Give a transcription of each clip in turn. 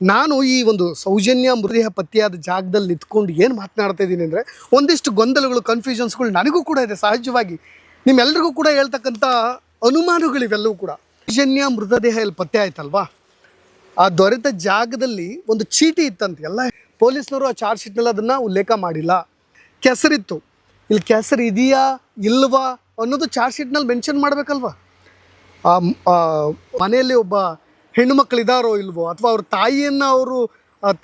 ನಾನು ಈ ಒಂದು ಸೌಜನ್ಯ ಮೃತದೇಹ ಪತ್ತೆಯಾದ ಜಾಗದಲ್ಲಿ ನಿಂತ್ಕೊಂಡು ಏನು ಮಾತನಾಡ್ತಾ ಇದ್ದೀನಿ ಅಂದರೆ ಒಂದಿಷ್ಟು ಗೊಂದಲಗಳು ಕನ್ಫ್ಯೂಷನ್ಸ್ಗಳು ನನಗೂ ಕೂಡ ಇದೆ. ಸಹಜವಾಗಿ ನಿಮ್ಮೆಲ್ಲರಿಗೂ ಕೂಡ ಹೇಳ್ತಕ್ಕಂಥ ಅನುಮಾನಗಳಿವೆಲ್ಲವೂ ಕೂಡ. ಸೌಜನ್ಯ ಮೃತದೇಹ ಇಲ್ಲಿ ಪತ್ತೆ ಆಯ್ತಲ್ವಾ? ಆ ದೊರೆತ ಜಾಗದಲ್ಲಿ ಒಂದು ಚೀಟಿ ಇತ್ತಂತೆ. ಎಲ್ಲ ಪೊಲೀಸ್ನವರು ಆ ಚಾರ್ಜ್ ಶೀಟ್ನಲ್ಲಿ ಅದನ್ನು ಉಲ್ಲೇಖ ಮಾಡಿಲ್ಲ. ಕೆಸರಿತ್ತು. ಇಲ್ಲಿ ಕೆಸರು ಇದೆಯಾ, ಇಲ್ವಾ ಅನ್ನೋದು ಚಾರ್ಜ್ ಶೀಟ್ನಲ್ಲಿ ಮೆನ್ಷನ್ ಮಾಡಬೇಕಲ್ವಾ? ಮನೆಯಲ್ಲಿ ಒಬ್ಬ ಹೆಣ್ಣು ಮಕ್ಕಳಿದಾರೋ ಇಲ್ವೋ ಅಥವಾ ಅವ್ರ ತಾಯಿಯನ್ನು ಅವರು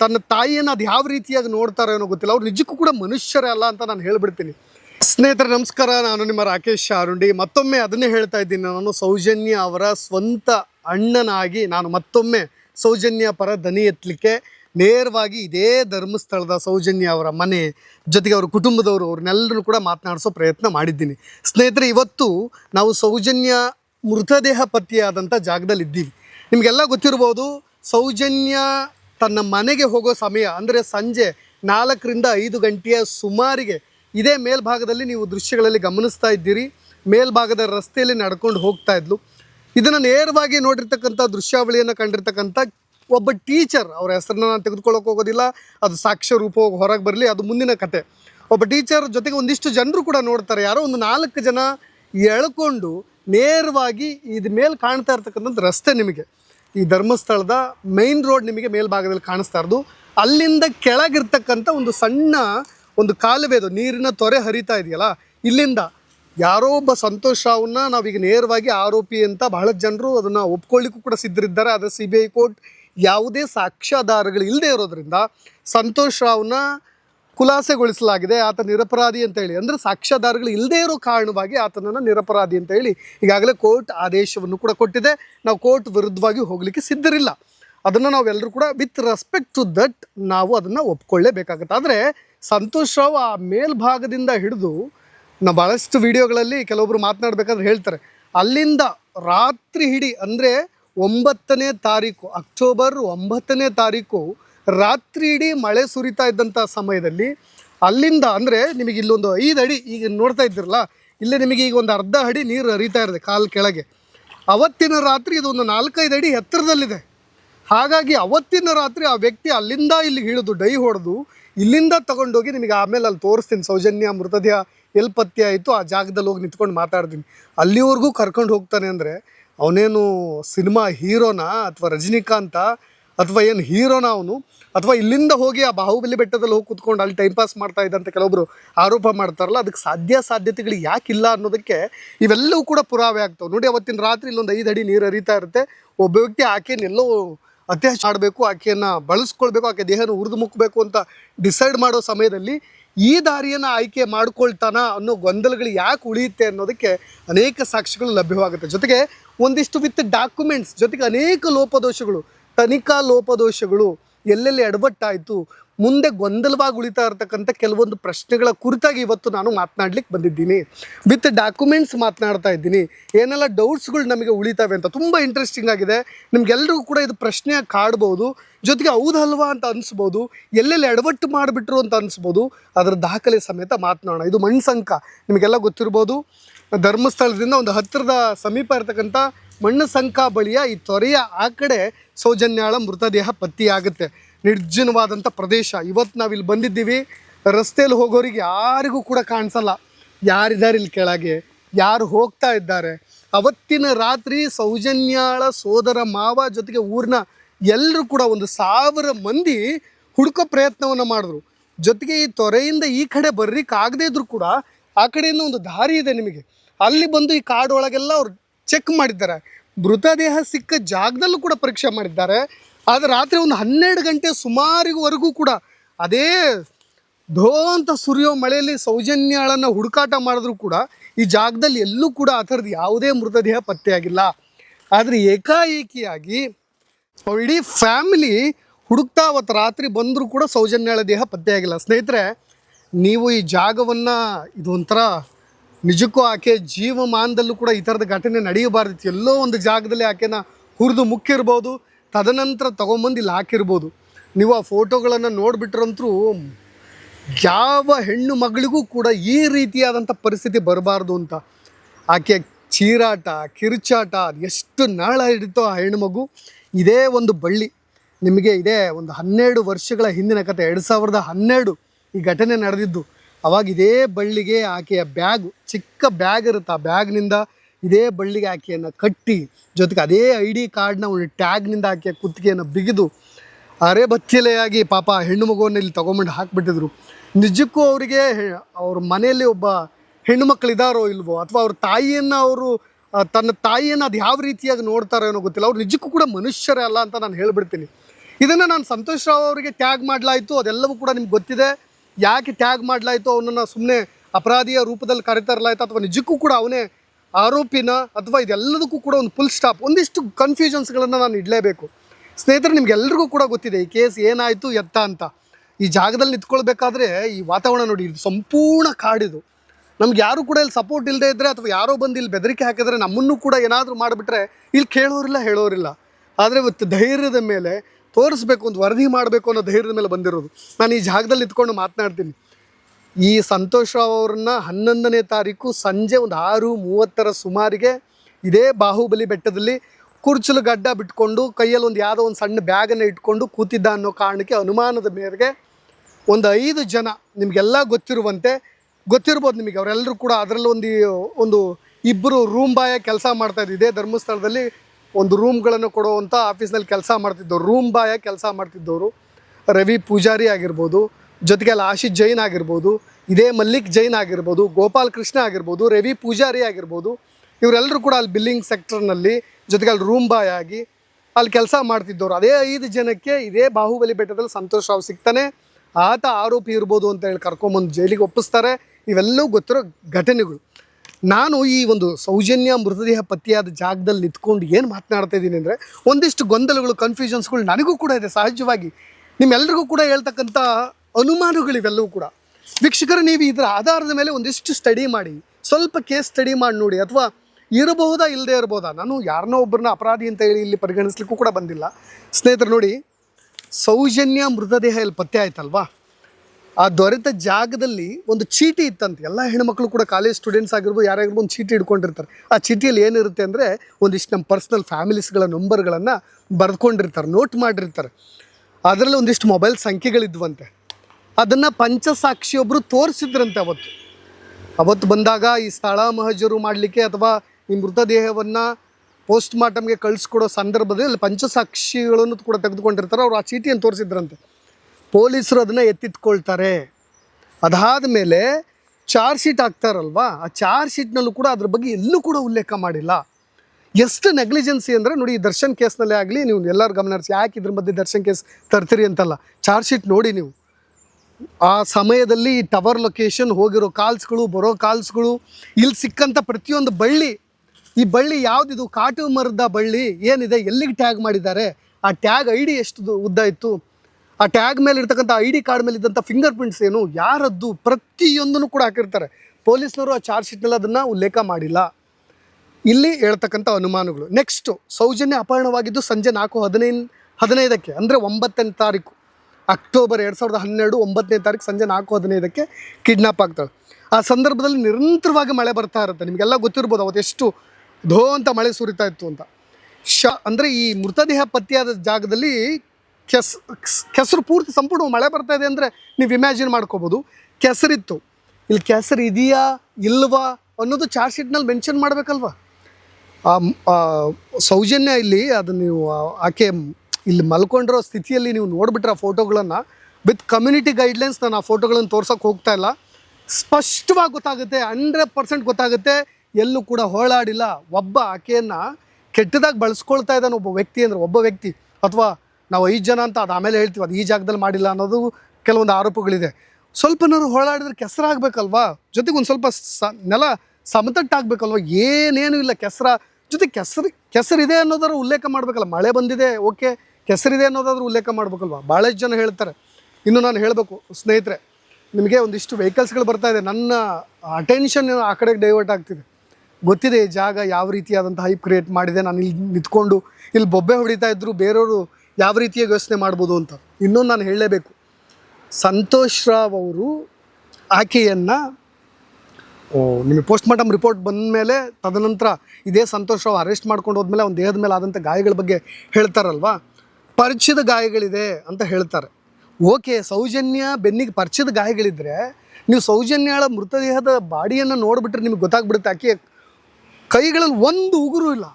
ತನ್ನ ತಾಯಿಯನ್ನು ಅದು ಯಾವ ರೀತಿಯಾಗಿ ನೋಡ್ತಾರೋ ಏನೋ ಗೊತ್ತಿಲ್ಲ. ಅವ್ರು ನಿಜಕ್ಕೂ ಕೂಡ ಮನುಷ್ಯರೇ ಅಲ್ಲ ಅಂತ ನಾನು ಹೇಳ್ಬಿಡ್ತೀನಿ. ಸ್ನೇಹಿತರೆ, ನಮಸ್ಕಾರ. ನಾನು ನಿಮ್ಮ ರಾಕೇಶ್ ಶಾರುಂಡಿ. ಮತ್ತೊಮ್ಮೆ ಅದನ್ನೇ ಹೇಳ್ತಾ ಇದ್ದೀನಿ. ನಾನು ಸೌಜನ್ಯ ಅವರ ಸ್ವಂತ ಅಣ್ಣನಾಗಿ ನಾನು ಮತ್ತೊಮ್ಮೆ ಸೌಜನ್ಯ ಪರ ದನಿ ಎತ್ತಲಿಕ್ಕೆ ನೇರವಾಗಿ ಇದೇ ಧರ್ಮಸ್ಥಳದ ಸೌಜನ್ಯ ಅವರ ಮನೆ ಜೊತೆಗೆ ಅವರ ಕುಟುಂಬದವರು ಅವ್ರನ್ನೆಲ್ಲರೂ ಕೂಡ ಮಾತನಾಡಿಸೋ ಪ್ರಯತ್ನ ಮಾಡಿದ್ದೀನಿ. ಸ್ನೇಹಿತರೆ, ಇವತ್ತು ನಾವು ಸೌಜನ್ಯ ಮೃತದೇಹ ಪತ್ತೆಯಾದಂಥ ಜಾಗದಲ್ಲಿ ಇದ್ದೀವಿ ನಿಮಗೆಲ್ಲ ಗೊತ್ತಿರ್ಬೋದು, ಸೌಜನ್ಯ ತನ್ನ ಮನೆಗೆ ಹೋಗೋ ಸಮಯ, ಅಂದರೆ ಸಂಜೆ ನಾಲ್ಕರಿಂದ ಐದು ಗಂಟೆಯ ಸುಮಾರಿಗೆ ಇದೇ ಮೇಲ್ಭಾಗದಲ್ಲಿ ನೀವು ದೃಶ್ಯಗಳಲ್ಲಿ ಗಮನಿಸ್ತಾ ಇದ್ದೀರಿ. ಮೇಲ್ಭಾಗದ ರಸ್ತೆಯಲ್ಲಿ ನಡ್ಕೊಂಡು ಹೋಗ್ತಾ ಇದ್ಲು. ಇದನ್ನು ನೇರವಾಗಿ ನೋಡಿರ್ತಕ್ಕಂಥ ದೃಶ್ಯಾವಳಿಯನ್ನು ಕಂಡಿರ್ತಕ್ಕಂಥ ಒಬ್ಬ ಟೀಚರ್, ಅವರ ಹೆಸರನ್ನ ನಾನು ತೆಗೆದುಕೊಳ್ಳೋಕೆ ಹೋಗೋದಿಲ್ಲ, ಅದು ಸಾಕ್ಷ್ಯ ರೂಪ ಹೊರಗೆ ಬರಲಿ, ಅದು ಮುಂದಿನ ಕತೆ. ಒಬ್ಬ ಟೀಚರ್ ಜೊತೆಗೆ ಒಂದಿಷ್ಟು ಜನರು ಕೂಡ ನೋಡ್ತಾರೆ. ಯಾರೋ ಒಂದು ನಾಲ್ಕು ಜನ ಎಳ್ಕೊಂಡು ನೇರವಾಗಿ ಇದ ಮೇಲೆ ಕಾಣ್ತಾ ಇರ್ತಕ್ಕಂಥದ್ದು ರಸ್ತೆ ನಿಮಗೆ. ಈ ಧರ್ಮಸ್ಥಳದ ಮೇನ್ ರೋಡ್ ನಿಮಗೆ ಮೇಲ್ಭಾಗದಲ್ಲಿ ಕಾಣಿಸ್ತಾ ಇರೋದು. ಅಲ್ಲಿಂದ ಕೆಳಗಿರ್ತಕ್ಕಂಥ ಒಂದು ಸಣ್ಣ ಒಂದು ಕಾಲುವೆ ಅದು, ನೀರಿನ ತೊರೆ ಹರಿತಾ ಇದೆಯಲ್ಲ, ಇಲ್ಲಿಂದ. ಯಾರೋ ಒಬ್ಬ ಸಂತೋಷ್ ರಾವ್ನ ನಾವೀಗ ನೇರವಾಗಿ ಆರೋಪಿ ಅಂತ ಬಹಳ ಜನರು ಅದನ್ನು ಒಪ್ಕೊಳ್ಳಿಕ್ಕೂ ಕೂಡ ಸಿದ್ಧರಿದ್ದಾರೆ. ಆದರೆ ಸಿ ಬಿ ಐ ಕೋರ್ಟ್ ಯಾವುದೇ ಸಾಕ್ಷ್ಯಾಧಾರಗಳು ಇಲ್ಲದೆ ಇರೋದ್ರಿಂದ, ಸಂತೋಷ್ ರಾವ್ನ ಖುಲಾಸೆಗೊಳಿಸಲಾಗಿದೆ. ಆತ ನಿರಪರಾಧಿ ಅಂತ ಹೇಳಿ. ಅಂದರೆ ಸಾಕ್ಷ್ಯಾಧಾರಗಳು ಇಲ್ಲದೇ ಇರೋ ಕಾರಣವಾಗಿ ಆತನನ್ನು ನಿರಪರಾಧಿ ಅಂತ ಹೇಳಿ ಈಗಾಗಲೇ ಕೋರ್ಟ್ ಆದೇಶವನ್ನು ಕೂಡ ಕೊಟ್ಟಿದೆ. ನಾವು ಕೋರ್ಟ್ ವಿರುದ್ಧವಾಗಿ ಹೋಗಲಿಕ್ಕೆ ಸಿದ್ಧರಿಲ್ಲ. ಅದನ್ನು ನಾವೆಲ್ಲರೂ ಕೂಡ ವಿತ್ ರೆಸ್ಪೆಕ್ಟ್ ಟು ದಟ್ ನಾವು ಅದನ್ನು ಒಪ್ಕೊಳ್ಳೇಬೇಕಾಗತ್ತೆ. ಆದರೆ ಸಂತೋಷ್ ರಾವ್ ಆ ಮೇಲ್ಭಾಗದಿಂದ ಹಿಡಿದು ನಾವು ಭಾಳಷ್ಟು ವಿಡಿಯೋಗಳಲ್ಲಿ ಕೆಲವೊಬ್ರು ಮಾತನಾಡಬೇಕಾದ್ರೆ ಹೇಳ್ತಾರೆ. ಅಲ್ಲಿಂದ ರಾತ್ರಿ ಹಿಡಿ ಅಂದರೆ ಒಂಬತ್ತನೇ ತಾರೀಕು, ಅಕ್ಟೋಬರ್ ಒಂಬತ್ತನೇ ತಾರೀಕು ರಾತ್ರಿ ಇಡೀ ಮಳೆ ಸುರಿತಾ ಇದ್ದಂಥ ಸಮಯದಲ್ಲಿ ಅಲ್ಲಿಂದ ಅಂದರೆ ನಿಮಗೆ ಇಲ್ಲೊಂದು ಐದು ಅಡಿ ಈಗ ನೋಡ್ತಾ ಇದ್ದೀರಲ್ಲ, ಇಲ್ಲೇ ನಿಮಗೆ ಈಗ ಒಂದು ಅರ್ಧ ಅಡಿ ನೀರು ಹರಿತಾ ಇದೆ ಕಾಲು ಕೆಳಗೆ. ಅವತ್ತಿನ ರಾತ್ರಿ ಇದೊಂದು ನಾಲ್ಕೈದು ಅಡಿ ಎತ್ತರದಲ್ಲಿದೆ. ಹಾಗಾಗಿ ಅವತ್ತಿನ ರಾತ್ರಿ ಆ ವ್ಯಕ್ತಿ ಅಲ್ಲಿಂದ ಇಲ್ಲಿ ಹಿಡಿದು ಡೈ ಹೊಡೆದು ಇಲ್ಲಿಂದ ತಗೊಂಡೋಗಿ ನಿಮಗೆ ಆಮೇಲೆ ಅಲ್ಲಿ ತೋರಿಸ್ತೀನಿ. ಸೌಜನ್ಯ, ಮೃತದೇಹ ಎಲ್ಲಿ ಪತ್ತೆ ಆಯಿತು ಆ ಜಾಗದಲ್ಲಿ ಹೋಗಿ ನಿಂತ್ಕೊಂಡು ಮಾತಾಡ್ತೀನಿ. ಅಲ್ಲಿವರೆಗೂ ಕರ್ಕೊಂಡು ಹೋಗ್ತಾನೆ ಅಂದರೆ ಅವನೇನು ಸಿನಿಮಾ ಹೀರೋನಾ ಅಥವಾ ರಜನಿಕಾಂತ ಅಥವಾ ಏನು ಹೀರೋನ ಅವನು, ಅಥವಾ ಇಲ್ಲಿಂದ ಹೋಗಿ ಆ ಬಾಹುಬಲಿ ಬೆಟ್ಟದಲ್ಲಿ ಹೋಗಿ ಕುತ್ಕೊಂಡು ಅಲ್ಲಿ ಟೈಮ್ ಪಾಸ್ ಮಾಡ್ತಾ ಇದ್ದಂತ ಕೆಲವೊಬ್ಬರು ಆರೋಪ ಮಾಡ್ತಾರಲ್ಲ, ಅದಕ್ಕೆ ಸಾಧ್ಯ ಸಾಧ್ಯತೆಗಳು ಯಾಕಿಲ್ಲ ಅನ್ನೋದಕ್ಕೆ ಇವೆಲ್ಲವೂ ಕೂಡ ಪುರಾವೆ ಆಗ್ತವೆ. ನೋಡಿ, ಅವತ್ತಿನ ರಾತ್ರಿ ಇಲ್ಲೊಂದು ಐದು ಅಡಿ ನೀರು ಹರಿತಾ ಇರುತ್ತೆ. ಒಬ್ಬ ವ್ಯಕ್ತಿ ಆಕೆಯನ್ನೆಲ್ಲೋ ಅತ್ಯಾಚಾರ ಮಾಡಬೇಕು, ಆಕೆಯನ್ನು ಬಳಸ್ಕೊಳ್ಬೇಕು, ಆಕೆ ದೇಹನ ಉರಿದು ಮುಕ್ಕಬೇಕು ಅಂತ ಡಿಸೈಡ್ ಮಾಡೋ ಸಮಯದಲ್ಲಿ ಈ ದಾರಿಯನ್ನು ಆಯ್ಕೆ ಮಾಡ್ಕೊಳ್ತಾನ ಅನ್ನೋ ಗೊಂದಲಗಳು ಯಾಕೆ ಉಳಿಯುತ್ತೆ ಅನ್ನೋದಕ್ಕೆ ಅನೇಕ ಸಾಕ್ಷಿಗಳು ಲಭ್ಯವಾಗುತ್ತೆ. ಜೊತೆಗೆ ಒಂದಿಷ್ಟು ವಿತ್ ಡಾಕ್ಯುಮೆಂಟ್ಸ್ ಜೊತೆಗೆ ಅನೇಕ ಲೋಪದೋಷಗಳು ತನಿಖಾ ಲೋಪದೋಷಗಳು ಎಲ್ಲೆಲ್ಲಿ ಎಡವಟ್ಟಾಯಿತು, ಮುಂದೆ ಗೊಂದಲವಾಗಿ ಉಳಿತಾ ಇರತಕ್ಕಂಥ ಕೆಲವೊಂದು ಪ್ರಶ್ನೆಗಳ ಕುರಿತಾಗಿ ಇವತ್ತು ನಾನು ಮಾತನಾಡ್ಲಿಕ್ಕೆ ಬಂದಿದ್ದೀನಿ. ವಿತ್ ಡಾಕ್ಯುಮೆಂಟ್ಸ್ ಮಾತನಾಡ್ತಾ ಇದ್ದೀನಿ. ಏನೆಲ್ಲ ಡೌಟ್ಸ್ಗಳು ನಮಗೆ ಉಳಿತಾವೆ ಅಂತ ತುಂಬ ಇಂಟ್ರೆಸ್ಟಿಂಗ್ ಆಗಿದೆ. ನಿಮ್ಗೆಲ್ರಿಗೂ ಕೂಡ ಇದು ಪ್ರಶ್ನೆ ಕಾಡ್ಬೋದು. ಜೊತೆಗೆ ಹೌದಲ್ವಾ ಅಂತ ಅನಿಸ್ಬೋದು. ಎಲ್ಲೆಲ್ಲಿ ಎಡವಟ್ಟು ಮಾಡಿಬಿಟ್ರು ಅಂತ ಅನಿಸ್ಬೋದು. ಅದರ ದಾಖಲೆ ಸಮೇತ ಮಾತನಾಡೋಣ. ಇದು ಮಣ್ಸಂಕ. ನಿಮಗೆಲ್ಲ ಗೊತ್ತಿರ್ಬೋದು. ಧರ್ಮಸ್ಥಳದಿಂದ ಒಂದು ಹತ್ತಿರದ ಸಮೀಪ ಇರತಕ್ಕಂಥ ಮಣ್ಣು ಸಂಕ ಬಳಿಯ ಈ ತೊರೆಯ ಆ ಕಡೆ ಸೌಜನ್ಯಾಳ ಮೃತದೇಹ ಪತ್ತೆಯಾಗುತ್ತೆ. ನಿರ್ಜನವಾದಂಥ ಪ್ರದೇಶ. ಇವತ್ತು ನಾವು ಇಲ್ಲಿ ಬಂದಿದ್ದೀವಿ. ರಸ್ತೆಯಲ್ಲಿ ಹೋಗೋರಿಗೆ ಯಾರಿಗೂ ಕೂಡ ಕಾಣಿಸಲ್ಲ. ಯಾರಿದ್ದಾರೆ ಇಲ್ಲಿ ಕೆಳಗೆ? ಯಾರು ಹೋಗ್ತಾ ಇದ್ದಾರೆ? ಅವತ್ತಿನ ರಾತ್ರಿ ಸೌಜನ್ಯಾಳ ಸೋದರ ಮಾವ ಜೊತೆಗೆ ಊರಿನ ಎಲ್ಲರೂ ಕೂಡ ಒಂದು ಸಾವಿರ ಮಂದಿ ಹುಡುಕೋ ಪ್ರಯತ್ನವನ್ನು ಮಾಡಿದ್ರು. ಜೊತೆಗೆ ಈ ತೊರೆಯಿಂದ ಈ ಕಡೆ ಬರ್ಲಿಕ್ಕೆ ಆಗದೇ ಇದ್ರು ಕೂಡ ಆ ಕಡೆಯಿಂದ ಒಂದು ದಾರಿ ಇದೆ ನಿಮಗೆ. ಅಲ್ಲಿ ಬಂದು ಈ ಕಾಡೊಳಗೆಲ್ಲ ಅವ್ರು ಚೆಕ್ ಮಾಡಿದ್ದಾರೆ. ಮೃತದೇಹ ಸಿಕ್ಕ ಜಾಗದಲ್ಲೂ ಕೂಡ ಪರೀಕ್ಷೆ ಮಾಡಿದ್ದಾರೆ. ಆದರೆ ರಾತ್ರಿ ಒಂದು ಹನ್ನೆರಡು ಗಂಟೆ ಸುಮಾರಿವರೆಗೂ ಕೂಡ ಅದೇ ಧೋ ಅಂತ ಸುರಿಯೋ ಮಳೆಯಲ್ಲಿ ಸೌಜನ್ಯಗಳನ್ನು ಹುಡುಕಾಟ ಮಾಡಿದ್ರೂ ಕೂಡ ಈ ಜಾಗದಲ್ಲಿ ಎಲ್ಲೂ ಕೂಡ ಆ ಥರದ್ದು ಯಾವುದೇ ಮೃತದೇಹ ಪತ್ತೆಯಾಗಿಲ್ಲ. ಆದರೆ ಏಕಾಏಕಿಯಾಗಿ ಇಡೀ ಫ್ಯಾಮಿಲಿ ಹುಡುಕ್ತಾ ಅವತ್ತು ರಾತ್ರಿ ಬಂದರೂ ಕೂಡ ಸೌಜನ್ಯಾಳ ದೇಹ ಪತ್ತೆಯಾಗಿಲ್ಲ. ಸ್ನೇಹಿತರೆ, ನೀವು ಈ ಜಾಗವನ್ನು ಇದು ಒಂಥರ ನಿಜಕ್ಕೂ ಆಕೆ ಜೀವಮಾನದಲ್ಲೂ ಕೂಡ ಈ ಥರದ ಘಟನೆ ನಡೆಯಬಾರ್ದಿತ್ತು. ಎಲ್ಲೋ ಒಂದು ಜಾಗದಲ್ಲಿ ಆಕೆನ ಹುರಿದು ಮುಕ್ಕಿರ್ಬೋದು, ತದನಂತರ ತೊಗೊಂಬಂದು ಇಲ್ಲಿ ಹಾಕಿರ್ಬೋದು. ನೀವು ಆ ಫೋಟೋಗಳನ್ನು ನೋಡಿಬಿಟ್ರಂತರೂ ಯಾವ ಹೆಣ್ಣು ಮಗಳಿಗೂ ಕೂಡ ಈ ರೀತಿಯಾದಂಥ ಪರಿಸ್ಥಿತಿ ಬರಬಾರ್ದು ಅಂತ. ಆಕೆ ಚೀರಾಟ, ಕಿರುಚಾಟ ಎಷ್ಟು ನಾಳ ಹಿಡಿತೋ ಆ ಹೆಣ್ಣು ಮಗು, ಇದೇ ಒಂದು ಬಳ್ಳಿ. ನಿಮಗೆ ಇದೇ ಒಂದು ಹನ್ನೆರಡು ವರ್ಷಗಳ ಹಿಂದಿನ ಕತೆ, ಎರಡು ಸಾವಿರದ ಹನ್ನೆರಡು ಈ ಘಟನೆ ನಡೆದಿದ್ದು. ಅವಾಗ ಇದೇ ಬಳ್ಳಿಗೆ ಆಕೆಯ ಬ್ಯಾಗ್, ಚಿಕ್ಕ ಬ್ಯಾಗ್ ಇರುತ್ತೆ. ಆ ಬ್ಯಾಗ್ನಿಂದ ಇದೇ ಬಳ್ಳಿಗೆ ಆಕೆಯನ್ನು ಕಟ್ಟಿ, ಜೊತೆಗೆ ಅದೇ ಐ ಡಿ ಕಾರ್ಡ್ನ ಒಂದು ಟ್ಯಾಗ್ನಿಂದ ಆಕೆಯ ಕುತ್ತಿಗೆಯನ್ನು ಬಿಗಿದು, ಅರೆ ಬತ್ತಿಲೆಯಾಗಿ ಪಾಪ ಹೆಣ್ಣು ಮಗುವನ್ನು ಇಲ್ಲಿ ತೊಗೊಂಬಂಡು ಹಾಕಿಬಿಟ್ಟಿದ್ರು. ನಿಜಕ್ಕೂ ಅವರಿಗೆ ಅವ್ರ ಮನೆಯಲ್ಲಿ ಒಬ್ಬ ಹೆಣ್ಣು ಮಕ್ಕಳಿದಾರೋ ಇಲ್ವೋ, ಅಥವಾ ಅವ್ರ ತಾಯಿಯನ್ನು ಅವರು ತನ್ನ ತಾಯಿಯನ್ನು ಅದು ಯಾವ ರೀತಿಯಾಗಿ ನೋಡ್ತಾರೋ ಏನೋ ಗೊತ್ತಿಲ್ಲ. ಅವ್ರು ನಿಜಕ್ಕೂ ಕೂಡ ಮನುಷ್ಯರೇ ಅಲ್ಲ ಅಂತ ನಾನು ಹೇಳ್ಬಿಡ್ತೀನಿ. ಇದನ್ನು ನಾನು ಸಂತೋಷ್ ರಾವ್ ಅವರಿಗೆ ಟ್ಯಾಗ್ ಮಾಡಲಾಯಿತು. ಅದೆಲ್ಲವೂ ಕೂಡ ನಿಮ್ಗೆ ಗೊತ್ತಿದೆ. ಯಾಕೆ ಟ್ಯಾಗ್ ಮಾಡಲಾಯಿತು ಅವನನ್ನು ಸುಮ್ಮನೆ ಅಪರಾಧಿಯ ರೂಪದಲ್ಲಿ ಕರೆತರಲಾಯಿತು ಅಥವಾ ನಿಜಕ್ಕೂ ಕೂಡ ಅವನೇ ಆರೋಪಿನ ಅಥವಾ ಇದೆಲ್ಲದಕ್ಕೂ ಕೂಡ ಒಂದು ಫುಲ್ ಸ್ಟಾಪ್ ಒಂದಿಷ್ಟು ಕನ್ಫ್ಯೂಷನ್ಸ್ಗಳನ್ನು ನಾನು ಇಡಲೇಬೇಕು. ಸ್ನೇಹಿತರೆ, ನಿಮಗೆಲ್ರಿಗೂ ಕೂಡ ಗೊತ್ತಿದೆ, ಈ ಕೇಸ್ ಏನಾಯಿತು, ಎತ್ತ ಅಂತ. ಈ ಜಾಗದಲ್ಲಿ ನಿಂತ್ಕೊಳ್ಬೇಕಾದ್ರೆ ಈ ವಾತಾವರಣ ನೋಡಿ, ಇದು ಸಂಪೂರ್ಣ ಕಾಡಿದು. ನಮ್ಗೆ ಯಾರು ಕೂಡ ಇಲ್ಲಿ ಸಪೋರ್ಟ್ ಇಲ್ಲದೆ ಇದ್ದರೆ ಅಥವಾ ಯಾರೋ ಬಂದು ಇಲ್ಲಿ ಬೆದರಿಕೆ ಹಾಕಿದ್ರೆ ನಮ್ಮನ್ನು ಕೂಡ ಏನಾದರೂ ಮಾಡಿಬಿಟ್ರೆ ಇಲ್ಲಿ ಕೇಳೋರಿಲ್ಲ, ಹೇಳೋರಿಲ್ಲ. ಆದರೆ ಇವತ್ತು ಧೈರ್ಯದ ಮೇಲೆ ತೋರಿಸ್ಬೇಕು, ಒಂದು ವರದಿ ಮಾಡಬೇಕು ಅನ್ನೋ ಧೈರ್ಯದ ಮೇಲೆ ಬಂದಿರೋದು. ನಾನು ಈ ಜಾಗದಲ್ಲಿ ಇದ್ಕೊಂಡು ಮಾತನಾಡ್ತೀನಿ. ಈ ಸಂತೋಷ್ ರಾವ್ ಅವ್ರನ್ನ ಹನ್ನೊಂದನೇ ತಾರೀಕು ಸಂಜೆ ಒಂದು ಆರು ಮೂವತ್ತರ ಸುಮಾರಿಗೆ ಇದೇ ಬಾಹುಬಲಿ ಬೆಟ್ಟದಲ್ಲಿ ಕುರ್ಚಲು ಗಡ್ಡ ಬಿಟ್ಕೊಂಡು ಕೈಯಲ್ಲಿ ಒಂದು ಯಾವುದೋ ಒಂದು ಸಣ್ಣ ಬ್ಯಾಗನ್ನು ಇಟ್ಕೊಂಡು ಕೂತಿದ್ದ ಅನ್ನೋ ಕಾರಣಕ್ಕೆ ಅನುಮಾನದ ಮೇರೆಗೆ ಒಂದು ಐದು ಜನ ನಿಮಗೆಲ್ಲ ಗೊತ್ತಿರುವಂತೆ, ಗೊತ್ತಿರ್ಬೋದು ನಿಮಗೆ, ಅವರೆಲ್ಲರೂ ಕೂಡ ಅದರಲ್ಲೊಂದು, ಒಂದು ಇಬ್ಬರು ರೂಮ್ ಬಾಯ ಕೆಲಸ ಮಾಡ್ತಾ ಇದೇ ಧರ್ಮಸ್ಥಳದಲ್ಲಿ ಒಂದು ರೂಮ್ಗಳನ್ನು ಕೊಡುವಂಥ ಆಫೀಸ್ನಲ್ಲಿ ಕೆಲಸ ಮಾಡ್ತಿದ್ದವರು ರೂಮ್ ಬಾಯ ಕೆಲಸ ಮಾಡ್ತಿದ್ದವರು, ರವಿ ಪೂಜಾರಿ ಆಗಿರ್ಬೋದು, ಜೊತೆಗೆ ಅಲ್ಲಿ ಆಶಿತ್ ಜೈನ್ ಆಗಿರ್ಬೋದು, ಇದೇ ಮಲ್ಲಿಕ್ ಜೈನ್ ಆಗಿರ್ಬೋದು, ಗೋಪಾಲ್ ಕೃಷ್ಣ ಆಗಿರ್ಬೋದು, ರವಿ ಪೂಜಾರಿ ಆಗಿರ್ಬೋದು ಇವರೆಲ್ಲರೂ ಕೂಡ ಅಲ್ಲಿ ಬಿಲ್ಲಿಂಗ್ ಸೆಕ್ಟರ್ನಲ್ಲಿ ಜೊತೆಗೆ ಅಲ್ಲಿ ರೂಮ್ ಬಾಯ್ ಆಗಿ ಅಲ್ಲಿ ಕೆಲಸ ಮಾಡ್ತಿದ್ದವರು. ಅದೇ ಐದು ಜನಕ್ಕೆ ಇದೇ ಬಾಹುಬಲಿ ಬೆಟ್ಟದಲ್ಲಿ ಸಂತೋಷ್ ರಾವ್ ಸಿಗ್ತಾನೆ. ಆತ ಆರೋಪಿ ಇರ್ಬೋದು ಅಂತ ಹೇಳಿ ಕರ್ಕೊಂಬಂದು ಜೈಲಿಗೆ ಒಪ್ಪಿಸ್ತಾರೆ. ಇವೆಲ್ಲವೂ ಗೊತ್ತಿರೋ ಘಟನೆಗಳು. ನಾನು ಈ ಒಂದು ಸೌಜನ್ಯ ಮೃತದೇಹ ಪತ್ತೆಯಾದ ಜಾಗದಲ್ಲಿ ನಿಂತ್ಕೊಂಡು ಏನು ಮಾತನಾಡ್ತಾ ಇದ್ದೀನಿ ಅಂದರೆ ಒಂದಿಷ್ಟು ಗೊಂದಲಗಳು ಕನ್ಫ್ಯೂಷನ್ಸ್ಗಳು ನನಗೂ ಕೂಡ ಇದೆ. ಸಹಜವಾಗಿ ನಿಮ್ಮೆಲ್ಲರಿಗೂ ಕೂಡ ಹೇಳ್ತಕ್ಕಂಥ ಅನುಮಾನಗಳಿವೆಲ್ಲವೂ ಕೂಡ. ವೀಕ್ಷಕರು, ನೀವು ಇದರ ಆಧಾರದ ಮೇಲೆ ಒಂದಿಷ್ಟು ಸ್ಟಡಿ ಮಾಡಿ, ಸ್ವಲ್ಪ ಕೇಸ್ ಸ್ಟಡಿ ಮಾಡಿ ನೋಡಿ, ಅಥವಾ ಇರಬಹುದಾ ಇಲ್ಲದೆ ಇರಬಹುದಾ? ನಾನು ಯಾರನ್ನೋ ಒಬ್ಬರನ್ನ ಅಪರಾಧಿ ಅಂತ ಹೇಳಿ ಇಲ್ಲಿ ಪರಿಗಣಿಸ್ಲಿಕ್ಕೂ ಕೂಡ ಬಂದಿಲ್ಲ. ಸ್ನೇಹಿತರು, ನೋಡಿ, ಸೌಜನ್ಯ ಮೃತದೇಹ ಇಲ್ಲಿ ಪತ್ತೆ ಆಯ್ತಲ್ವಾ? ಆ ದೊರೆತ ಜಾಗದಲ್ಲಿ ಒಂದು ಚೀಟಿ ಇತ್ತಂತೆ. ಎಲ್ಲ ಹೆಣ್ಮಕ್ಳು ಕೂಡ ಕಾಲೇಜ್ ಸ್ಟೂಡೆಂಟ್ಸ್ ಆಗಿರ್ಬೋದು, ಯಾರಾಗಿರ್ಬೋದು ಒಂದು ಚೀಟಿ ಹಿಡ್ಕೊಂಡಿರ್ತಾರೆ. ಆ ಚೀಟಿಯಲ್ಲಿ ಏನಿರುತ್ತೆ ಅಂದರೆ ಒಂದಿಷ್ಟು ನಮ್ಮ ಪರ್ಸ್ನಲ್ ಫ್ಯಾಮಿಲೀಸ್ಗಳ ನಂಬರ್ಗಳನ್ನು ಬರೆದ್ಕೊಂಡಿರ್ತಾರೆ ನೋಟ್ ಮಾಡಿರ್ತಾರೆ. ಅದರಲ್ಲಿ ಒಂದಿಷ್ಟು ಮೊಬೈಲ್ ಸಂಖ್ಯೆಗಳಿದ್ವಂತೆ. ಅದನ್ನು ಪಂಚಸಾಕ್ಷಿಯೊಬ್ಬರು ತೋರಿಸಿದ್ರಂತೆ ಅವತ್ತು. ಅವತ್ತು ಬಂದಾಗ ಈ ಸ್ಥಳ ಮಹಜರು ಮಾಡಲಿಕ್ಕೆ ಅಥವಾ ಈ ಮೃತದೇಹವನ್ನು ಪೋಸ್ಟ್ ಮಾರ್ಟಮ್ಗೆ ಕಳಿಸ್ಕೊಡೋ ಸಂದರ್ಭದಲ್ಲಿ ಪಂಚಸಾಕ್ಷಿಗಳನ್ನು ಕೂಡ ತೆಗೆದುಕೊಂಡಿರ್ತಾರೆ. ಅವರು ಆ ಚೀಟಿಯನ್ನು ತೋರಿಸಿದ್ರಂತೆ. ಪೊಲೀಸರು ಅದನ್ನು ಎತ್ತಿಟ್ಕೊಳ್ತಾರೆ. ಅದಾದ ಮೇಲೆ ಚಾರ್ಜ್ ಶೀಟ್ ಹಾಕ್ತಾರಲ್ವಾ ಆ ಚಾರ್ಜ್ ಶೀಟ್ನಲ್ಲೂ ಕೂಡ ಅದ್ರ ಬಗ್ಗೆ ಎಲ್ಲೂ ಕೂಡ ಉಲ್ಲೇಖ ಮಾಡಿಲ್ಲ. ಎಷ್ಟು ನೆಗ್ಲಿಜೆನ್ಸಿ ಅಂದರೆ ನೋಡಿ, ಈ ದರ್ಶನ್ ಕೇಸ್ನಲ್ಲೇ ಆಗಲಿ, ನೀವು ಎಲ್ಲರೂ ಗಮನ ಯಾಕೆ ಇದ್ರ ಮಧ್ಯೆ ದರ್ಶನ್ ಕೇಸ್ ತರ್ತೀರಿ ಅಂತಲ್ಲ. ಚಾರ್ಜ್ ಶೀಟ್ ನೋಡಿ ನೀವು. ಆ ಸಮಯದಲ್ಲಿ ಈ ಟವರ್ ಲೊಕೇಶನ್ ಹೋಗಿರೋ ಕಾಲ್ಸ್ಗಳು, ಬರೋ ಕಾಲ್ಸ್ಗಳು ಇಲ್ಲಿ ಸಿಕ್ಕಂಥ ಪ್ರತಿಯೊಂದು ಬಳ್ಳಿ, ಈ ಬಳ್ಳಿ ಯಾವುದಿದು? ಕಾಟು ಮರದ ಬಳ್ಳಿ ಏನಿದೆ? ಎಲ್ಲಿಗೆ ಟ್ಯಾಗ್ ಮಾಡಿದ್ದಾರೆ? ಆ ಟ್ಯಾಗ್ ಐ ಡಿ ಎಷ್ಟು ಉದ್ದ ಇತ್ತು? ಆ ಟ್ಯಾಗ್ ಮೇಲೆ ಇರ್ತಕ್ಕಂಥ ಐ ಡಿ ಕಾರ್ಡ್ ಮೇಲೆ ಇದ್ದಂಥ ಫಿಂಗರ್ ಪ್ರಿಂಟ್ಸ್ ಏನು ಯಾರದ್ದು ಪ್ರತಿಯೊಂದನ್ನು ಕೂಡ ಹಾಕಿರ್ತಾರೆ. ಪೊಲೀಸ್ನವರು ಆ ಚಾರ್ಜ್ ಶೀಟ್ನಲ್ಲಿ ಅದನ್ನು ಉಲ್ಲೇಖ ಮಾಡಿಲ್ಲ. ಇಲ್ಲಿ ಹೇಳ್ತಕ್ಕಂಥ ಅನುಮಾನಗಳು. ನೆಕ್ಸ್ಟು ಸೌಜನ್ಯ ಅಪಹರಣವಾಗಿದ್ದು ಸಂಜೆ ನಾಲ್ಕು ಹದಿನೈದು, ಹದಿನೈದಕ್ಕೆ, ಅಂದರೆ ಒಂಬತ್ತನೇ ತಾರೀಕು, ಅಕ್ಟೋಬರ್ ಎರಡು ಸಾವಿರದ ಹನ್ನೆರಡು ಒಂಬತ್ತನೇ ತಾರೀಕು ಸಂಜೆ ನಾಲ್ಕು ಹದಿನೈದಕ್ಕೆ ಕಿಡ್ನಾಪ್ ಆಗ್ತಾಳೆ. ಆ ಸಂದರ್ಭದಲ್ಲಿ ನಿರಂತರವಾಗಿ ಮಳೆ ಬರ್ತಾ ಇರುತ್ತೆ. ನಿಮಗೆಲ್ಲ ಗೊತ್ತಿರ್ಬೋದು ಅವತ್ತು ಎಷ್ಟು ಧೋ ಅಂತ ಮಳೆ ಸುರಿತಾ ಇತ್ತು ಅಂತ. ಶ, ಅಂದರೆ ಈ ಮೃತದೇಹ ಪತ್ತೆಯಾದ ಜಾಗದಲ್ಲಿ ಕೆಸ್ ಕೆಸರು ಪೂರ್ತಿ ಸಂಪೂರ್ಣ ಮಳೆ ಬರ್ತಾ ಇದೆ ಅಂದರೆ ನೀವು ಇಮ್ಯಾಜಿನ್ ಮಾಡ್ಕೋಬೋದು. ಕೆಸರಿತ್ತು. ಇಲ್ಲಿ ಕೆಸರು ಇದೆಯಾ, ಇಲ್ವಾ ಅನ್ನೋದು ಚಾರ್ಜ್ ಶೀಟ್ನಲ್ಲಿ ಮೆನ್ಷನ್ ಮಾಡಬೇಕಲ್ವಾ? ಸೌಜನ್ಯ ಇಲ್ಲಿ ಅದು ನೀವು ಆಕೆ ಇಲ್ಲಿ ಮಲ್ಕೊಂಡಿರೋ ಸ್ಥಿತಿಯಲ್ಲಿ ನೀವು ನೋಡಿಬಿಟ್ರೆ ಆ ಫೋಟೋಗಳನ್ನು ವಿತ್ ಕಮ್ಯುನಿಟಿ ಗೈಡ್ಲೈನ್ಸ್ ನಾನು ಆ ಫೋಟೋಗಳನ್ನು ತೋರ್ಸೋಕೆ ಹೋಗ್ತಾ ಇಲ್ಲ. ಸ್ಪಷ್ಟವಾಗಿ ಗೊತ್ತಾಗುತ್ತೆ ಹಂಡ್ರೆಡ್ ಪರ್ಸೆಂಟ್ ಗೊತ್ತಾಗುತ್ತೆ, ಎಲ್ಲೂ ಕೂಡ ಹೋಳಾಡಿಲ್ಲ. ಒಬ್ಬ ಆಕೆಯನ್ನು ಕೆಟ್ಟದಾಗಿ ಬಳಸ್ಕೊಳ್ತಾ ಇದ್ದಾನೆ ಒಬ್ಬ ವ್ಯಕ್ತಿ ಅಂದರೆ ಒಬ್ಬ ವ್ಯಕ್ತಿ ಅಥವಾ ನಾವು ಐದು ಜನ ಅಂತ ಅದು ಆಮೇಲೆ ಹೇಳ್ತೀವಿ, ಅದು ಈ ಜಾಗದಲ್ಲಿ ಮಾಡಿಲ್ಲ ಅನ್ನೋದು ಕೆಲವೊಂದು ಆರೋಪಗಳಿದೆ. ಸ್ವಲ್ಪನಾದ್ರು ಹೋರಾಡಿದ್ರೆ ಕೆಸರಾಗಬೇಕಲ್ವಾ ಜೊತೆಗೆ ಒಂದು ಸ್ವಲ್ಪ ಸ, ನೆಲ ಸಮತಟ್ಟಾಗಬೇಕಲ್ವ? ಏನೇನು ಇಲ್ಲ ಕೆಸರ. ಜೊತೆ ಕೆಸರು, ಕೆಸರಿದೆ ಅನ್ನೋದಾದ್ರು ಉಲ್ಲೇಖ ಮಾಡಬೇಕಲ್ಲ, ಮಳೆ ಬಂದಿದೆ, ಓಕೆ, ಕೆಸರಿದೆ ಅನ್ನೋದಾದ್ರೂ ಉಲ್ಲೇಖ ಮಾಡಬೇಕಲ್ವಾ? ಭಾಳಷ್ಟು ಜನ ಹೇಳ್ತಾರೆ. ಇನ್ನು ನಾನು ಹೇಳಬೇಕು, ಸ್ನೇಹಿತರೆ, ನಿಮಗೆ ಒಂದಿಷ್ಟು ವೆಹಿಕಲ್ಸ್ಗಳು ಬರ್ತಾ ಇದೆ. ನನ್ನ ಅಟೆನ್ಷನ್ ಆ ಕಡೆಗೆ ಡೈವರ್ಟ್ ಆಗ್ತಿದೆ. ಗೊತ್ತಿದೆ ಈ ಜಾಗ ಯಾವ ರೀತಿಯಾದಂಥ ಹೈಪ್ ಕ್ರಿಯೇಟ್ ಮಾಡಿದೆ. ನಾನು ಇಲ್ಲಿ ನಿಂತ್ಕೊಂಡು, ಇಲ್ಲಿ ಬೊಬ್ಬೆ ಹೊಡಿತಾ ಇದ್ದರು ಬೇರೆಯವರು ಯಾವ ರೀತಿಯ ಯೋಚನೆ ಮಾಡ್ಬೋದು ಅಂತ. ಇನ್ನೊಂದು ನಾನು ಹೇಳಲೇಬೇಕು. ಸಂತೋಷ್ ರಾವ್ ಅವರು ಆಕೆಯನ್ನು ನಿಮಗೆ ಪೋಸ್ಟ್ ಮಾರ್ಟಮ್ ರಿಪೋರ್ಟ್ ಬಂದ ಮೇಲೆ ತದನಂತರ ಇದೇ ಸಂತೋಷ್ ರಾವ್ ಅರೆಸ್ಟ್ ಮಾಡ್ಕೊಂಡು ಹೋದ್ಮೇಲೆ ಅವ್ನ ದೇಹದ ಮೇಲೆ ಆದಂಥ ಗಾಯಗಳ ಬಗ್ಗೆ ಹೇಳ್ತಾರಲ್ವಾ? ಪರಿಚಿದ ಗಾಯಗಳಿದೆ ಅಂತ ಹೇಳ್ತಾರೆ. ಓಕೆ, ಸೌಜನ್ಯ ಬೆನ್ನಿಗೆ ಪರಿಚಿದ ಗಾಯಗಳಿದ್ದರೆ ನೀವು ಸೌಜನ್ಯಾಳ ಮೃತದೇಹದ ಬಾಡಿಯನ್ನು ನೋಡಿಬಿಟ್ರೆ ನಿಮ್ಗೆ ಗೊತ್ತಾಗ್ಬಿಡುತ್ತೆ ಆಕೆ ಕೈಗಳಲ್ಲಿ ಒಂದು ಉಗುರು ಇಲ್ಲ.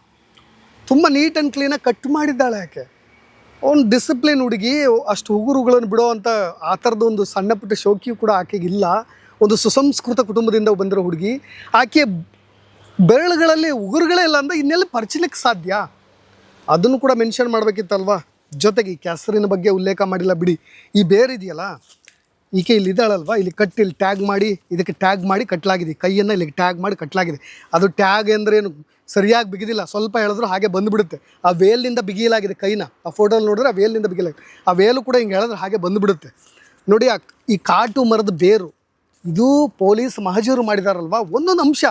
ತುಂಬ ನೀಟ್ ಆ್ಯಂಡ್ ಕ್ಲೀನಾಗಿ ಕಟ್ ಮಾಡಿದ್ದಾಳೆ ಆಕೆ. ಒಂದು ಡಿಸಿಪ್ಲಿನ್ ಹುಡುಗಿ, ಅಷ್ಟು ಉಗುರುಗಳನ್ನು ಬಿಡೋ ಅಂತ ಆ ಥರದ ಒಂದು ಸಣ್ಣ ಪುಟ್ಟ ಶೋಕಿಯೂ ಕೂಡ ಆಕೆಗಿಲ್ಲ. ಒಂದು ಸುಸಂಸ್ಕೃತ ಕುಟುಂಬದಿಂದ ಬಂದಿರೋ ಹುಡುಗಿ. ಆಕೆ ಬೆರಳುಗಳಲ್ಲಿ ಉಗುರುಗಳೇ ಇಲ್ಲ ಅಂದರೆ ಇನ್ನೆಲ್ಲ ಪರಿಚಯಕ್ಕೆ ಸಾಧ್ಯ? ಅದನ್ನು ಕೂಡ ಮೆನ್ಷನ್ ಮಾಡಬೇಕಿತ್ತಲ್ವಾ? ಜೊತೆಗೆ ಈ ಕೆಸರಿನ ಬಗ್ಗೆ ಉಲ್ಲೇಖ ಮಾಡಿಲ್ಲ ಬಿಡಿ. ಈ ಬೇರೆ ಇದೆಯಲ್ಲ? ಈಕೆ ಇಲ್ಲಿ ಇದ್ದಾಳಲ್ವಾ? ಇಲ್ಲಿ ಕಟ್ಟಿ ಇಲ್ಲಿ ಟ್ಯಾಗ್ ಮಾಡಿ, ಇದಕ್ಕೆ ಟ್ಯಾಗ್ ಮಾಡಿ ಕಟ್ಟಲಾಗಿದೆ ಕೈಯನ್ನು ಇಲ್ಲಿಗೆ ಟ್ಯಾಗ್ ಮಾಡಿ ಕಟ್ಟಲಾಗಿದೆ ಅದು ಟ್ಯಾಗ್ ಏನು? ಸರಿಯಾಗಿ ಬಿಗಿದಿಲ್ಲ. ಸ್ವಲ್ಪ ಹೇಳಿದ್ರು ಹಾಗೆ ಬಂದುಬಿಡುತ್ತೆ. ಆ ವೇಲ್ನಿಂದ ಬಿಗಿಯಲಾಗಿದೆ ಕೈನ. ಆ ಫೋಟೋಲ್ಲಿ ನೋಡಿದ್ರೆ ಆ ವೇಲ್ನಿಂದ ಬಿಗಿಲಾಗಿದೆ ಆ ವೇಲು ಕೂಡ ಹಿಂಗೆ ಹೇಳಿದ್ರೆ ಹಾಗೆ ಬಂದುಬಿಡುತ್ತೆ. ನೋಡಿ, ಆ, ಈ ಕಾಟು ಮರದ ಬೇರು, ಇದು ಪೊಲೀಸ್ ಮಹಜೂರು ಮಾಡಿದಾರಲ್ವಾ? ಒಂದೊಂದು ಅಂಶ.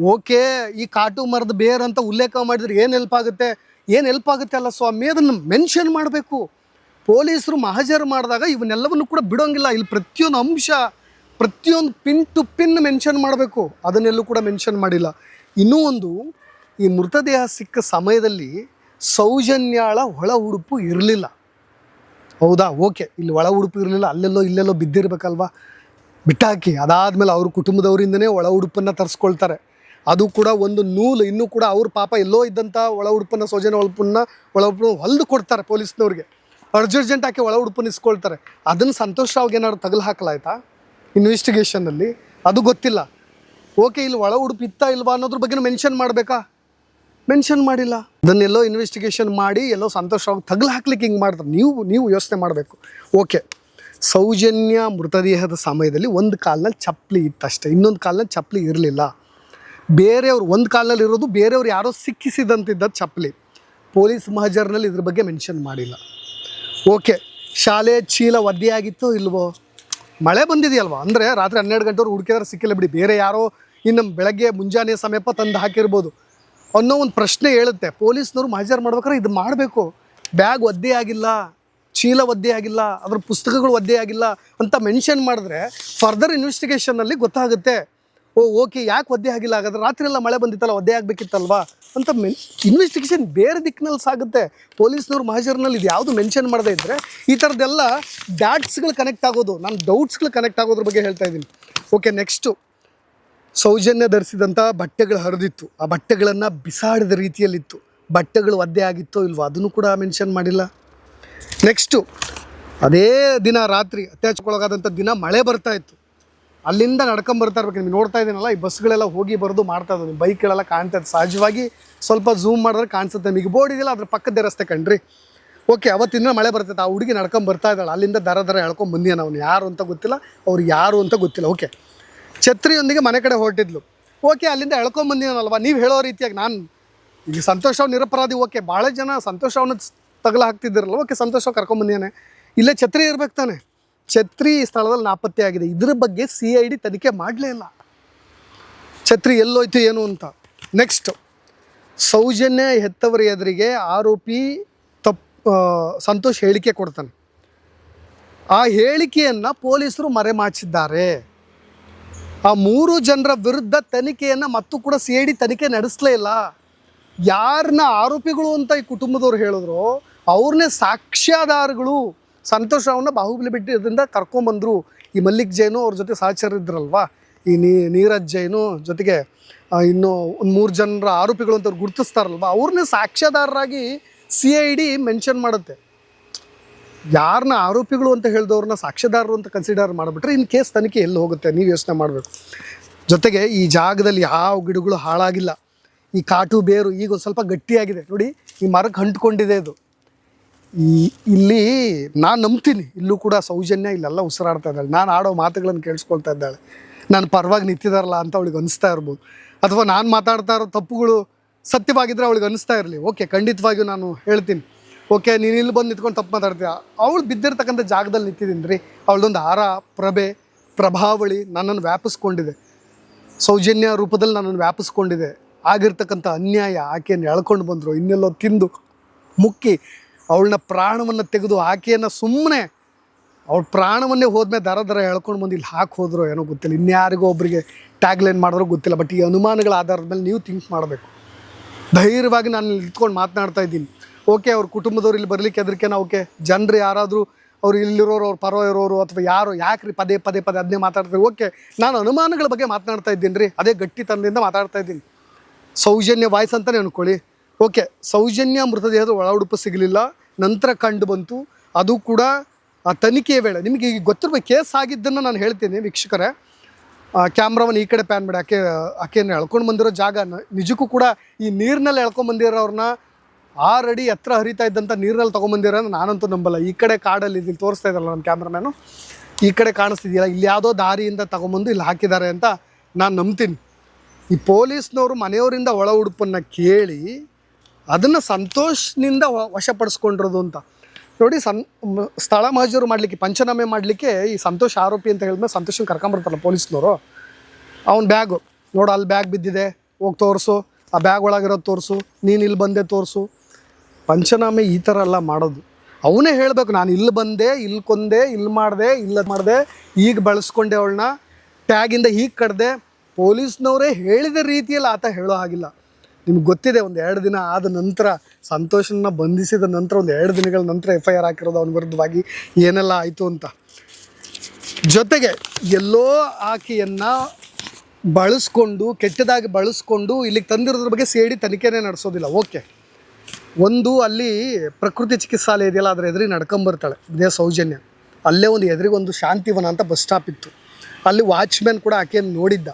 ಓಕೆ, ಈ ಕಾಟು ಮರದ ಬೇರು ಅಂತ ಉಲ್ಲೇಖ ಮಾಡಿದ್ರೆ ಏನು ಹೆಲ್ಪ್ ಆಗುತ್ತೆ? ಏನು ಹೆಲ್ಪ್ ಆಗುತ್ತೆ ಅಲ್ಲ ಸ್ವಾಮಿ? ಅದನ್ನು ಮೆನ್ಷನ್ ಮಾಡಬೇಕು. ಪೊಲೀಸರು ಮಹಜರು ಮಾಡಿದಾಗ ಇವನ್ನೆಲ್ಲವನ್ನು ಕೂಡ ಬಿಡೋಂಗಿಲ್ಲ. ಇಲ್ಲಿ ಪ್ರತಿಯೊಂದು ಅಂಶ, ಪ್ರತಿಯೊಂದು ಪಿನ್ ಟು ಪಿನ್ ಮೆನ್ಷನ್ ಮಾಡಬೇಕು. ಅದನ್ನೆಲ್ಲೂ ಕೂಡ ಮೆನ್ಷನ್ ಮಾಡಿಲ್ಲ. ಇನ್ನೂ ಒಂದು, ಈ ಮೃತದೇಹ ಸಿಕ್ಕ ಸಮಯದಲ್ಲಿ ಸೌಜನ್ಯಾಳ ಒಳ ಉಡುಪು ಇರಲಿಲ್ಲ. ಹೌದಾ? ಓಕೆ. ಇಲ್ಲಿ ಒಳ ಉಡುಪು ಇರಲಿಲ್ಲ. ಅಲ್ಲೆಲ್ಲೋ ಇಲ್ಲೆಲ್ಲೋ ಬಿದ್ದಿರಬೇಕಲ್ವಾ? ಬಿಟ್ಟಾಕಿ. ಅದಾದಮೇಲೆ ಅವ್ರ ಕುಟುಂಬದವರಿಂದನೇ ಒಳ ಉಡುಪನ್ನು ತರಿಸ್ಕೊಳ್ತಾರೆ. ಅದು ಕೂಡ ಒಂದು ನೂಲು. ಇನ್ನೂ ಕೂಡ ಅವ್ರ ಪಾಪ ಎಲ್ಲೋ ಇದ್ದಂಥ ಒಳ ಉಡುಪನ್ನು, ಸೌಜನ್ಯ ಉಡುಪನ್ನ ಒಳ ಉಡುಪನ್ನು ಹೊಲ್ದು ಕೊಡ್ತಾರೆ ಪೊಲೀಸ್ನವ್ರಿಗೆ. ಅರ್ಜೆಂಟ್ ಹಾಕಿ ಒಳ ಉಡುಪು ಇಸ್ಕೊಳ್ತಾರೆ ಅದನ್ನು ಸಂತೋಷ್ ರಾವ್ಗೆ ಏನಾದ್ರು ತಗಲು ಹಾಕಲಾಯ್ತಾ? ಇನ್ವೆಸ್ಟಿಗೇಷನಲ್ಲಿ ಅದು ಗೊತ್ತಿಲ್ಲ. ಓಕೆ ಇಲ್ಲಿ ಒಳ ಉಡುಪು ಇತ್ತಾ ಇಲ್ವಾ ಅನ್ನೋದ್ರ ಬಗ್ಗೆ ಮೆನ್ಷನ್ ಮಾಡಬೇಕಾ? ಮೆನ್ಷನ್ ಮಾಡಿಲ್ಲ. ಅದನ್ನೆಲ್ಲೋ ಇನ್ವೆಸ್ಟಿಗೇಷನ್ ಮಾಡಿ, ಎಲ್ಲೋ ಸಂತೋಷ ರಾವ್ ತಗಲು ಹಾಕ್ಲಿಕ್ಕೆ ಹಿಂಗೆ ಮಾಡ್ತಾರೆ. ನೀವು ನೀವು ಯೋಚನೆ ಮಾಡಬೇಕು. ಓಕೆ ಸೌಜನ್ಯ ಮೃತದೇಹದ ಸಮಯದಲ್ಲಿ ಒಂದು ಕಾಲ್ನಲ್ಲಿ ಚಪ್ಪಲಿ ಇತ್ತಷ್ಟೇ. ಇನ್ನೊಂದು ಕಾಲ್ನಲ್ಲಿ ಚಪ್ಪಲಿ ಇರಲಿಲ್ಲ. ಬೇರೆಯವ್ರು, ಒಂದು ಕಾಲ್ನಲ್ಲಿ ಇರೋದು ಬೇರೆಯವ್ರು ಯಾರೋ ಸಿಕ್ಕಿಸಿದಂತಿದ್ದ ಚಪ್ಪಲಿ ಪೊಲೀಸ್ ಮಹಜರ್ನಲ್ಲಿ ಇದ್ರ ಬಗ್ಗೆ ಮೆನ್ಷನ್ ಮಾಡಿಲ್ಲ. ಓಕೆ. ಶಾಲೆ ಚೀಲ ಒದ್ದೆಯಾಗಿತ್ತು ಇಲ್ವೋ? ಮಳೆ ಬಂದಿದೆಯಲ್ವಾ? ಅಂದರೆ ರಾತ್ರಿ ಹನ್ನೆರಡು ಗಂಟೆವ್ರು ಹುಡುಕಿದ್ರೆ ಸಿಕ್ಕಿಲ್ಲ ಬಿಡಿ. ಬೇರೆ ಯಾರೋ ಇನ್ನು ಬೆಳಗ್ಗೆ ಮುಂಜಾನೆ ಸಮೀಪ ತಂದು ಹಾಕಿರ್ಬೋದು. ಅನ್ನೋ ಒಂದು ಪ್ರಶ್ನೆ ಹೇಳುತ್ತೆ ಪೊಲೀಸ್ನವ್ರು ಮಹಜರ್ ಮಾಡ್ಬೇಕಾರೆ ಇದು ಮಾಡಬೇಕು. ಬ್ಯಾಗ್ ಒದ್ದೆ ಆಗಿಲ್ಲ ಚೀಲ ಒದ್ದೆ ಆಗಿಲ್ಲ ಅದ್ರ ಪುಸ್ತಕಗಳು ಒದ್ದೆ ಆಗಿಲ್ಲ ಅಂತ ಮೆನ್ಷನ್ ಮಾಡಿದ್ರೆ ಫರ್ದರ್ ಇನ್ವೆಸ್ಟಿಗೇಷನಲ್ಲಿ ಗೊತ್ತಾಗುತ್ತೆ. ಓ ಓಕೆ ಯಾಕೆ ಒದ್ದೆ ಆಗಿಲ್ಲ? ಹಾಗಾದ್ರೆ ರಾತ್ರಿ ಎಲ್ಲ ಮಳೆ ಬಂದಿತ್ತಲ್ಲ, ಒದ್ದೆ ಆಗಬೇಕಿತ್ತಲ್ವಾ? ಅಂತ ಮೆನ್ ಇನ್ವೆಸ್ಟಿಗೇಷನ್ ಬೇರೆ ದಿಕ್ಕಿನಲ್ಲಿ ಸಾಗುತ್ತೆ. ಪೊಲೀಸ್ನವ್ರು ಮಹಾಜರ್ನಲ್ಲಿ ಇದು ಯಾವುದು ಮೆನ್ಷನ್ ಮಾಡದೇ ಇದ್ದರೆ ಈ ಥರದ್ದೆಲ್ಲ ಡ್ಯಾಟ್ಸ್ಗಳು ಕನೆಕ್ಟ್ ಆಗೋದು. ನಾನು ಡೌಟ್ಸ್ಗಳು ಕನೆಕ್ಟ್ ಆಗೋದ್ರ ಬಗ್ಗೆ ಹೇಳ್ತಾ ಇದ್ದೀನಿ. ಓಕೆ ನೆಕ್ಸ್ಟು ಸೌಜನ್ಯ ಧರಿಸಿದಂಥ ಬಟ್ಟೆಗಳು ಹರಿದಿತ್ತು. ಆ ಬಟ್ಟೆಗಳನ್ನು ಬಿಸಾಡಿದ ರೀತಿಯಲ್ಲಿತ್ತು. ಬಟ್ಟೆಗಳು ಒದ್ದೆ ಆಗಿತ್ತೋ ಇಲ್ವೋ, ಅದನ್ನು ಕೂಡ ಮೆನ್ಷನ್ ಮಾಡಿಲ್ಲ. ನೆಕ್ಸ್ಟು ಅದೇ ದಿನ ರಾತ್ರಿ ಅತ್ಯಾಚಾರಕ್ಕೊಳಗಾದಂಥ ದಿನ ಮಳೆ ಬರ್ತಾ ಇತ್ತು. ಅಲ್ಲಿಂದ ನಡ್ಕೊಂಡ್ ಬರ್ತಾ ಇರ್ಬೇಕು. ನೀವು ನೋಡ್ತಾ ಇದ್ದೀನಲ್ಲ, ಈ ಬಸ್ಗಳೆಲ್ಲ ಹೋಗಿ ಬರೋದು ಮಾಡ್ತಾ ಇದ್ದು ನಿಮ್ಮ ಬೈಕ್ಗಳೆಲ್ಲ ಕಾಣ್ತಾ ಇದೆ. ಸಹಜವಾಗಿ ಸ್ವಲ್ಪ ಝೂಮ್ ಮಾಡಿದ್ರೆ ಕಾಣಿಸುತ್ತೆ. ನಿಮಗೆ ಬೋರ್ಡ್ ಇದೆಯಲ್ಲ ಅದ್ರ ಪಕ್ಕದ ರಸ್ತೆ ಕಣ್ರಿ. ಓಕೆ ಅವತ್ತಿನ ಮಳೆ ಬರ್ತೈತೆ. ಆ ಹುಡುಗಿ ನಡ್ಕೊಂಡ್ ಬರ್ತಾ ಇದ್ದಾಳೆ. ಅಲ್ಲಿಂದ ದರ ದರ ಬಂದಿ ಬಂದಿಯಾನ ಅವನು ಯಾರು ಅಂತ ಗೊತ್ತಿಲ್ಲ. ಅವ್ರು ಯಾರು ಅಂತ ಗೊತ್ತಿಲ್ಲ. ಓಕೆ ಛತ್ರಿಯೊಂದಿಗೆ ಮನೆ ಕಡೆ ಹೊರಟಿದ್ಲು. ಓಕೆ ಅಲ್ಲಿಂದ ಎಳ್ಕೊಂಡ್ ಬಂದಿನಲ್ವಾ ನೀವು ಹೇಳೋ ರೀತಿಯಾಗಿ ನಾನು ಈಗ ಸಂತೋಷ್ ನಿರಪರಾಧಿ. ಓಕೆ ಭಾಳ ಜನ ಸಂತೋಷ್ ಅವನ್ನ ತಗಲ ಹಾಕ್ತಿದ್ದಿರಲ್ಲ ಓಕೆ ಸಂತೋಷ ಅವ್ರು ಇಲ್ಲೇ ಛತ್ರಿ ಇರ್ಬೇಕು ತಾನೆ. ಛತ್ರಿ ಈ ಸ್ಥಳದಲ್ಲಿ ನಾಪತ್ತೆ ಆಗಿದೆ. ಇದ್ರ ಬಗ್ಗೆ ಸಿ ಐ ಡಿ ತನಿಖೆ ಮಾಡಲೇ ಇಲ್ಲ. ಛತ್ರಿ ಎಲ್ಲೋಯ್ತು ಏನು ಅಂತ. ನೆಕ್ಸ್ಟ್ ಸೌಜನ್ಯ ಹೆತ್ತವರ ಎದುರಿಗೆ ಆರೋಪಿ ತಪ್ ಸಂತೋಷ್ ಹೇಳಿಕೆ ಕೊಡ್ತಾನೆ. ಆ ಹೇಳಿಕೆಯನ್ನು ಪೊಲೀಸರು ಮರೆಮಾಚಿದ್ದಾರೆ. ಆ ಮೂರು ಜನರ ವಿರುದ್ಧ ತನಿಖೆಯನ್ನು ಮತ್ತು ಕೂಡ ಸಿ ಐ ಡಿ ತನಿಖೆ ನಡೆಸಲೇ ಇಲ್ಲ. ಯಾರನ್ನ ಆರೋಪಿಗಳು ಅಂತ ಈ ಕುಟುಂಬದವ್ರು ಹೇಳಿದ್ರು ಅವ್ರನ್ನೇ ಸಾಕ್ಷ್ಯಾಧಾರಗಳು ಸಂತೋಷ್ ರಾವ್ನ ಬಾಹುಬಲಿ ಬಿಟ್ಟಿದ್ದರಿಂದ ಕರ್ಕೊಂಬಂದರು ಈ ಮಲ್ಲಿಕ್ ಜೈನು ಅವ್ರ ಜೊತೆ ಸಹಚರ ಇದ್ರಲ್ವಾ ಈ ನೀರಜ್ ಜೈನು ಜೊತೆಗೆ ಇನ್ನು ಒಂದು ಮೂರು ಜನರ ಆರೋಪಿಗಳು ಅಂತ ಅವ್ರು ಗುರುತಿಸ್ತಾರಲ್ವ? ಅವ್ರನ್ನೇ ಸಾಕ್ಷ್ಯಾಧಾರರಾಗಿ ಸಿ ಐ ಡಿ ಮೆನ್ಷನ್ ಮಾಡುತ್ತೆ. ಯಾರನ್ನ ಆರೋಪಿಗಳು ಅಂತ ಹೇಳಿದವ್ರನ್ನ ಸಾಕ್ಷ್ಯದಾರರು ಅಂತ ಕನ್ಸಿಡರ್ ಮಾಡಿಬಿಟ್ರೆ ಇನ್ ಕೇಸ್ ತನಿಖೆ ಎಲ್ಲಿ ಹೋಗುತ್ತೆ? ನೀವು ಯೋಚನೆ ಮಾಡಬೇಕು. ಜೊತೆಗೆ ಈ ಜಾಗದಲ್ಲಿ ಯಾವ ಗಿಡಗಳು ಹಾಳಾಗಿಲ್ಲ. ಈ ಕಾಟು ಬೇರು ಈಗ ಸ್ವಲ್ಪ ಗಟ್ಟಿಯಾಗಿದೆ. ನೋಡಿ, ಈ ಮರಕ್ಕೆ ಹಂಟ್ಕೊಂಡಿದೆ ಇದು. ಈ ಇಲ್ಲಿ ನಾನು ನಂಬ್ತೀನಿ. ಇಲ್ಲೂ ಕೂಡ ಸೌಜನ್ಯ ಇಲ್ಲೆಲ್ಲ ಉಸಿರಾಡ್ತಾ ಇದ್ದಾಳೆ. ನಾನು ಆಡೋ ಮಾತುಗಳನ್ನು ಕೇಳಿಸ್ಕೊಳ್ತಾ ಇದ್ದಾಳೆ. ನಾನು ಪರವಾಗಿ ನಿಂತಿದಾರಲ್ಲ ಅಂತ ಅವಳಿಗೆ ಅನಿಸ್ತಾ ಇರ್ಬೋದು. ಅಥವಾ ನಾನು ಮಾತಾಡ್ತಾ ಇರೋ ತಪ್ಪುಗಳು ಸತ್ಯವಾಗಿದ್ದರೆ ಅವಳಿಗೆ ಅನಿಸ್ತಾ ಇರಲಿ. ಓಕೆ, ಖಂಡಿತವಾಗಿಯೂ ನಾನು ಹೇಳ್ತೀನಿ. ಓಕೆ, ನೀನು ಇಲ್ಲಿ ಬಂದು ನಿಂತ್ಕೊಂಡು ತಪ್ಪು ಮಾತಾಡ್ತೀಯ? ಅವಳು ಬಿದ್ದಿರ್ತಕ್ಕಂಥ ಜಾಗದಲ್ಲಿ ನಿಂತಿದ್ದೀನಿ ರೀ. ಅವಳದೊಂದು ಆರ ಪ್ರಭೆ, ಪ್ರಭಾವಳಿ ನನ್ನನ್ನು ವ್ಯಾಪಿಸ್ಕೊಂಡಿದೆ. ಸೌಜನ್ಯ ರೂಪದಲ್ಲಿ ನನ್ನನ್ನು ವ್ಯಾಪಿಸ್ಕೊಂಡಿದೆ. ಆಗಿರ್ತಕ್ಕಂಥ ಅನ್ಯಾಯ ಆಕೆಯನ್ನು ಎಳ್ಕೊಂಡು ಬಂದರು. ಇನ್ನೆಲ್ಲೋ ತಿಂದು ಮುಕ್ಕಿ ಅವಳನ್ನ ಪ್ರಾಣವನ್ನು ತೆಗೆದು ಆಕೆಯನ್ನು ಸುಮ್ಮನೆ ಅವಳ ಪ್ರಾಣವನ್ನೇ ಹೋದ್ಮೇಲೆ ದರ ದರ ಎಳ್ಕೊಂಡು ಬಂದು ಇಲ್ಲಿ ಹಾಕಿ ಹೋದ್ರು ಏನೋ ಗೊತ್ತಿಲ್ಲ. ಇನ್ಯಾರಿಗೋ ಒಬ್ಬರಿಗೆ ಟ್ಯಾಗ್ಲೈನ್ ಮಾಡಿದ್ರು ಗೊತ್ತಿಲ್ಲ. ಬಟ್ ಈ ಅನುಮಾನಗಳ ಆಧಾರದ ಮೇಲೆ ನೀವು ಥಿಂಕ್ ಮಾಡಬೇಕು. ಧೈರ್ಯವಾಗಿ ನಾನು ನಿಂತ್ಕೊಂಡು ಮಾತನಾಡ್ತಾ ಇದ್ದೀನಿ. ಓಕೆ ಅವ್ರ ಕುಟುಂಬದವ್ರು ಇಲ್ಲಿ ಬರ್ಲಿಕ್ಕೆ ಹೆದರಿಕೆನ ಓಕೆ ಜನರು ಯಾರಾದರೂ ಅವ್ರು ಇಲ್ಲಿರೋರು, ಅವ್ರ ಪರ ಇರೋರು ಅಥವಾ ಯಾರು, ಯಾಕ್ರಿ ಪದೇ ಪದೇ ಪದೇ ಅದನ್ನೇ ಮಾತಾಡ್ತಾರೆ? ಓಕೆ ನಾನು ಅನುಮಾನಗಳ ಬಗ್ಗೆ ಮಾತನಾಡ್ತಾ ಇದ್ದೀನಿ ರೀ ಅದೇ ಗಟ್ಟಿತನದಿಂದ ಮಾತಾಡ್ತಾ ಇದ್ದೀನಿ. ಸೌಜನ್ಯ ವಾಯ್ಸ್ ಅಂತಲೇ ಅನ್ಕೊಳ್ಳಿ. ಓಕೆ, ಸೌಜನ್ಯ ಮೃತದೇಹದ ಒಳ ಉಡುಪು ಸಿಗಲಿಲ್ಲ, ನಂತರ ಕಂಡು ಬಂತು. ಅದು ಕೂಡ ಆ ತನಿಖೆಯ ವೇಳೆ. ನಿಮಗೆ ಈಗ ಗೊತ್ತಿರುವ ಕೇಸ್ ಆಗಿದ್ದನ್ನು ನಾನು ಹೇಳ್ತೀನಿ ವೀಕ್ಷಕರೇ. ಕ್ಯಾಮ್ರಾವನ್ನು ಈ ಕಡೆ ಪ್ಯಾನ್ ಮಾಡಿ, ಆಕೆ ಆಕೆಯನ್ನು ಎಳ್ಕೊಂಡು ಬಂದಿರೋ ಜಾಗ ನಿಜಕ್ಕೂ ಕೂಡ ಈ ನೀರಿನಲ್ಲಿ ಎಳ್ಕೊಂಡು ಬಂದಿರೋರನ್ನ ಆರು ಅಡಿ ಎತ್ತರ ಹರಿತಾ ಇದ್ದಂಥ ನೀರಿನಲ್ಲಿ ತೊಗೊಂಬಂದಿರೋ ನಾನಂತೂ ನಂಬಲ್ಲ. ಈ ಕಡೆ ಕಾಡಲ್ಲಿ ಇಲ್ಲಿ ತೋರಿಸ್ತಾ ಇದ್ದಲ್ಲ ನಮ್ಮ ಕ್ಯಾಮ್ರಾಮ್ಯಾನು. ಈ ಕಡೆ ಕಾಣಿಸ್ತಿದೆಯಲ್ಲ, ಇಲ್ಲಿ ಯಾವುದೋ ದಾರಿಯಿಂದ ತೊಗೊಂಬಂದು ಇಲ್ಲಿ ಹಾಕಿದ್ದಾರೆ ಅಂತ ನಾನು ನಂಬ್ತೀನಿ. ಈ ಪೊಲೀಸ್ನವರು ಮನೆಯವರಿಂದ ಒಳ ಉಡುಪನ್ನು ಕೇಳಿ ಅದನ್ನು ಸಂತೋಷದಿಂದ ವ- ವಶಪಡಿಸ್ಕೊಂಡಿರೋದು ಅಂತ. ನೋಡಿ ಸನ್ ಸ್ಥಳ ಮಹಜೂರು ಮಾಡಲಿಕ್ಕೆ, ಪಂಚನಾಮೆ ಮಾಡಲಿಕ್ಕೆ ಈ ಸಂತೋಷ ಆರೋಪಿ ಅಂತ ಹೇಳಿದ್ಮೇಲೆ ಸಂತೋಷನ ಕರ್ಕೊಂಬರ್ತಾರಲ್ಲ ಪೊಲೀಸ್ನವರು. ಅವ್ನ ಬ್ಯಾಗು, ನೋಡು ಅಲ್ಲಿ ಬ್ಯಾಗ್ ಬಿದ್ದಿದೆ, ಹೋಗಿ ತೋರಿಸು, ಆ ಬ್ಯಾಗ್ ಒಳಗಿರೋದು ತೋರಿಸು, ನೀನು ಇಲ್ಲಿ ಬಂದೆ ತೋರಿಸು. ಪಂಚನಾಮೆ ಈ ಥರ ಎಲ್ಲ ಮಾಡೋದು. ಅವನೇ ಹೇಳಬೇಕು, ನಾನು ಇಲ್ಲಿ ಬಂದೆ, ಇಲ್ಲಿ ಕೊಂದೆ, ಇಲ್ಲಿ ಮಾಡಿದೆ, ಇಲ್ಲ ಮಾಡಿದೆ, ಈಗ ಬಳಸ್ಕೊಂಡೆ ಅವಳನ್ನ, ಟ್ಯಾಗಿಂದ ಹೀಗೆ ಕಡ್ದೆ. ಪೊಲೀಸ್ನವರೇ ಹೇಳಿದ ರೀತಿಯಲ್ಲಿ ಆತ ಹೇಳೋ ಹಾಗಿಲ್ಲ. ನಿಮ್ಗೆ ಗೊತ್ತಿದೆ, ಒಂದು ಎರಡು ದಿನ ಆದ ನಂತರ ಸಂತೋಷನ ಬಂಧಿಸಿದ ನಂತರ, ಒಂದು ಎರಡು ದಿನಗಳ ನಂತರ ಎಫ್ ಐ ಆರ್ ಹಾಕಿರೋದು ಅವನ ವಿರುದ್ಧವಾಗಿ ಏನೆಲ್ಲ ಆಯಿತು ಅಂತ. ಜೊತೆಗೆ ಎಲ್ಲೋ ಆಕೆಯನ್ನು ಬಳಸ್ಕೊಂಡು, ಕೆಟ್ಟದಾಗಿ ಬಳಸ್ಕೊಂಡು ಇಲ್ಲಿಗೆ ತಂದಿರೋದ್ರ ಬಗ್ಗೆ ಸೇಡಿ ತನಿಖೆನೇ ನಡೆಸೋದಿಲ್ಲ. ಓಕೆ. ಒಂದು ಅಲ್ಲಿ ಪ್ರಕೃತಿ ಚಿಕಿತ್ಸಾಲಯ ಇದೆಯಲ್ಲ, ಅದರ ಎದುರಿಗೆ ನಡ್ಕೊಂಬರ್ತಾಳೆ ಇದೇ ಸೌಜನ್ಯ. ಅಲ್ಲೇ ಒಂದು ಎದುರಿಗೊಂದು ಶಾಂತಿವನ ಅಂತ ಬಸ್ ಸ್ಟಾಪ್ ಇತ್ತು. ಅಲ್ಲಿ ವಾಚ್ಮ್ಯಾನ್ ಕೂಡ ಆಕೆಯನ್ನು ನೋಡಿದ್ದ.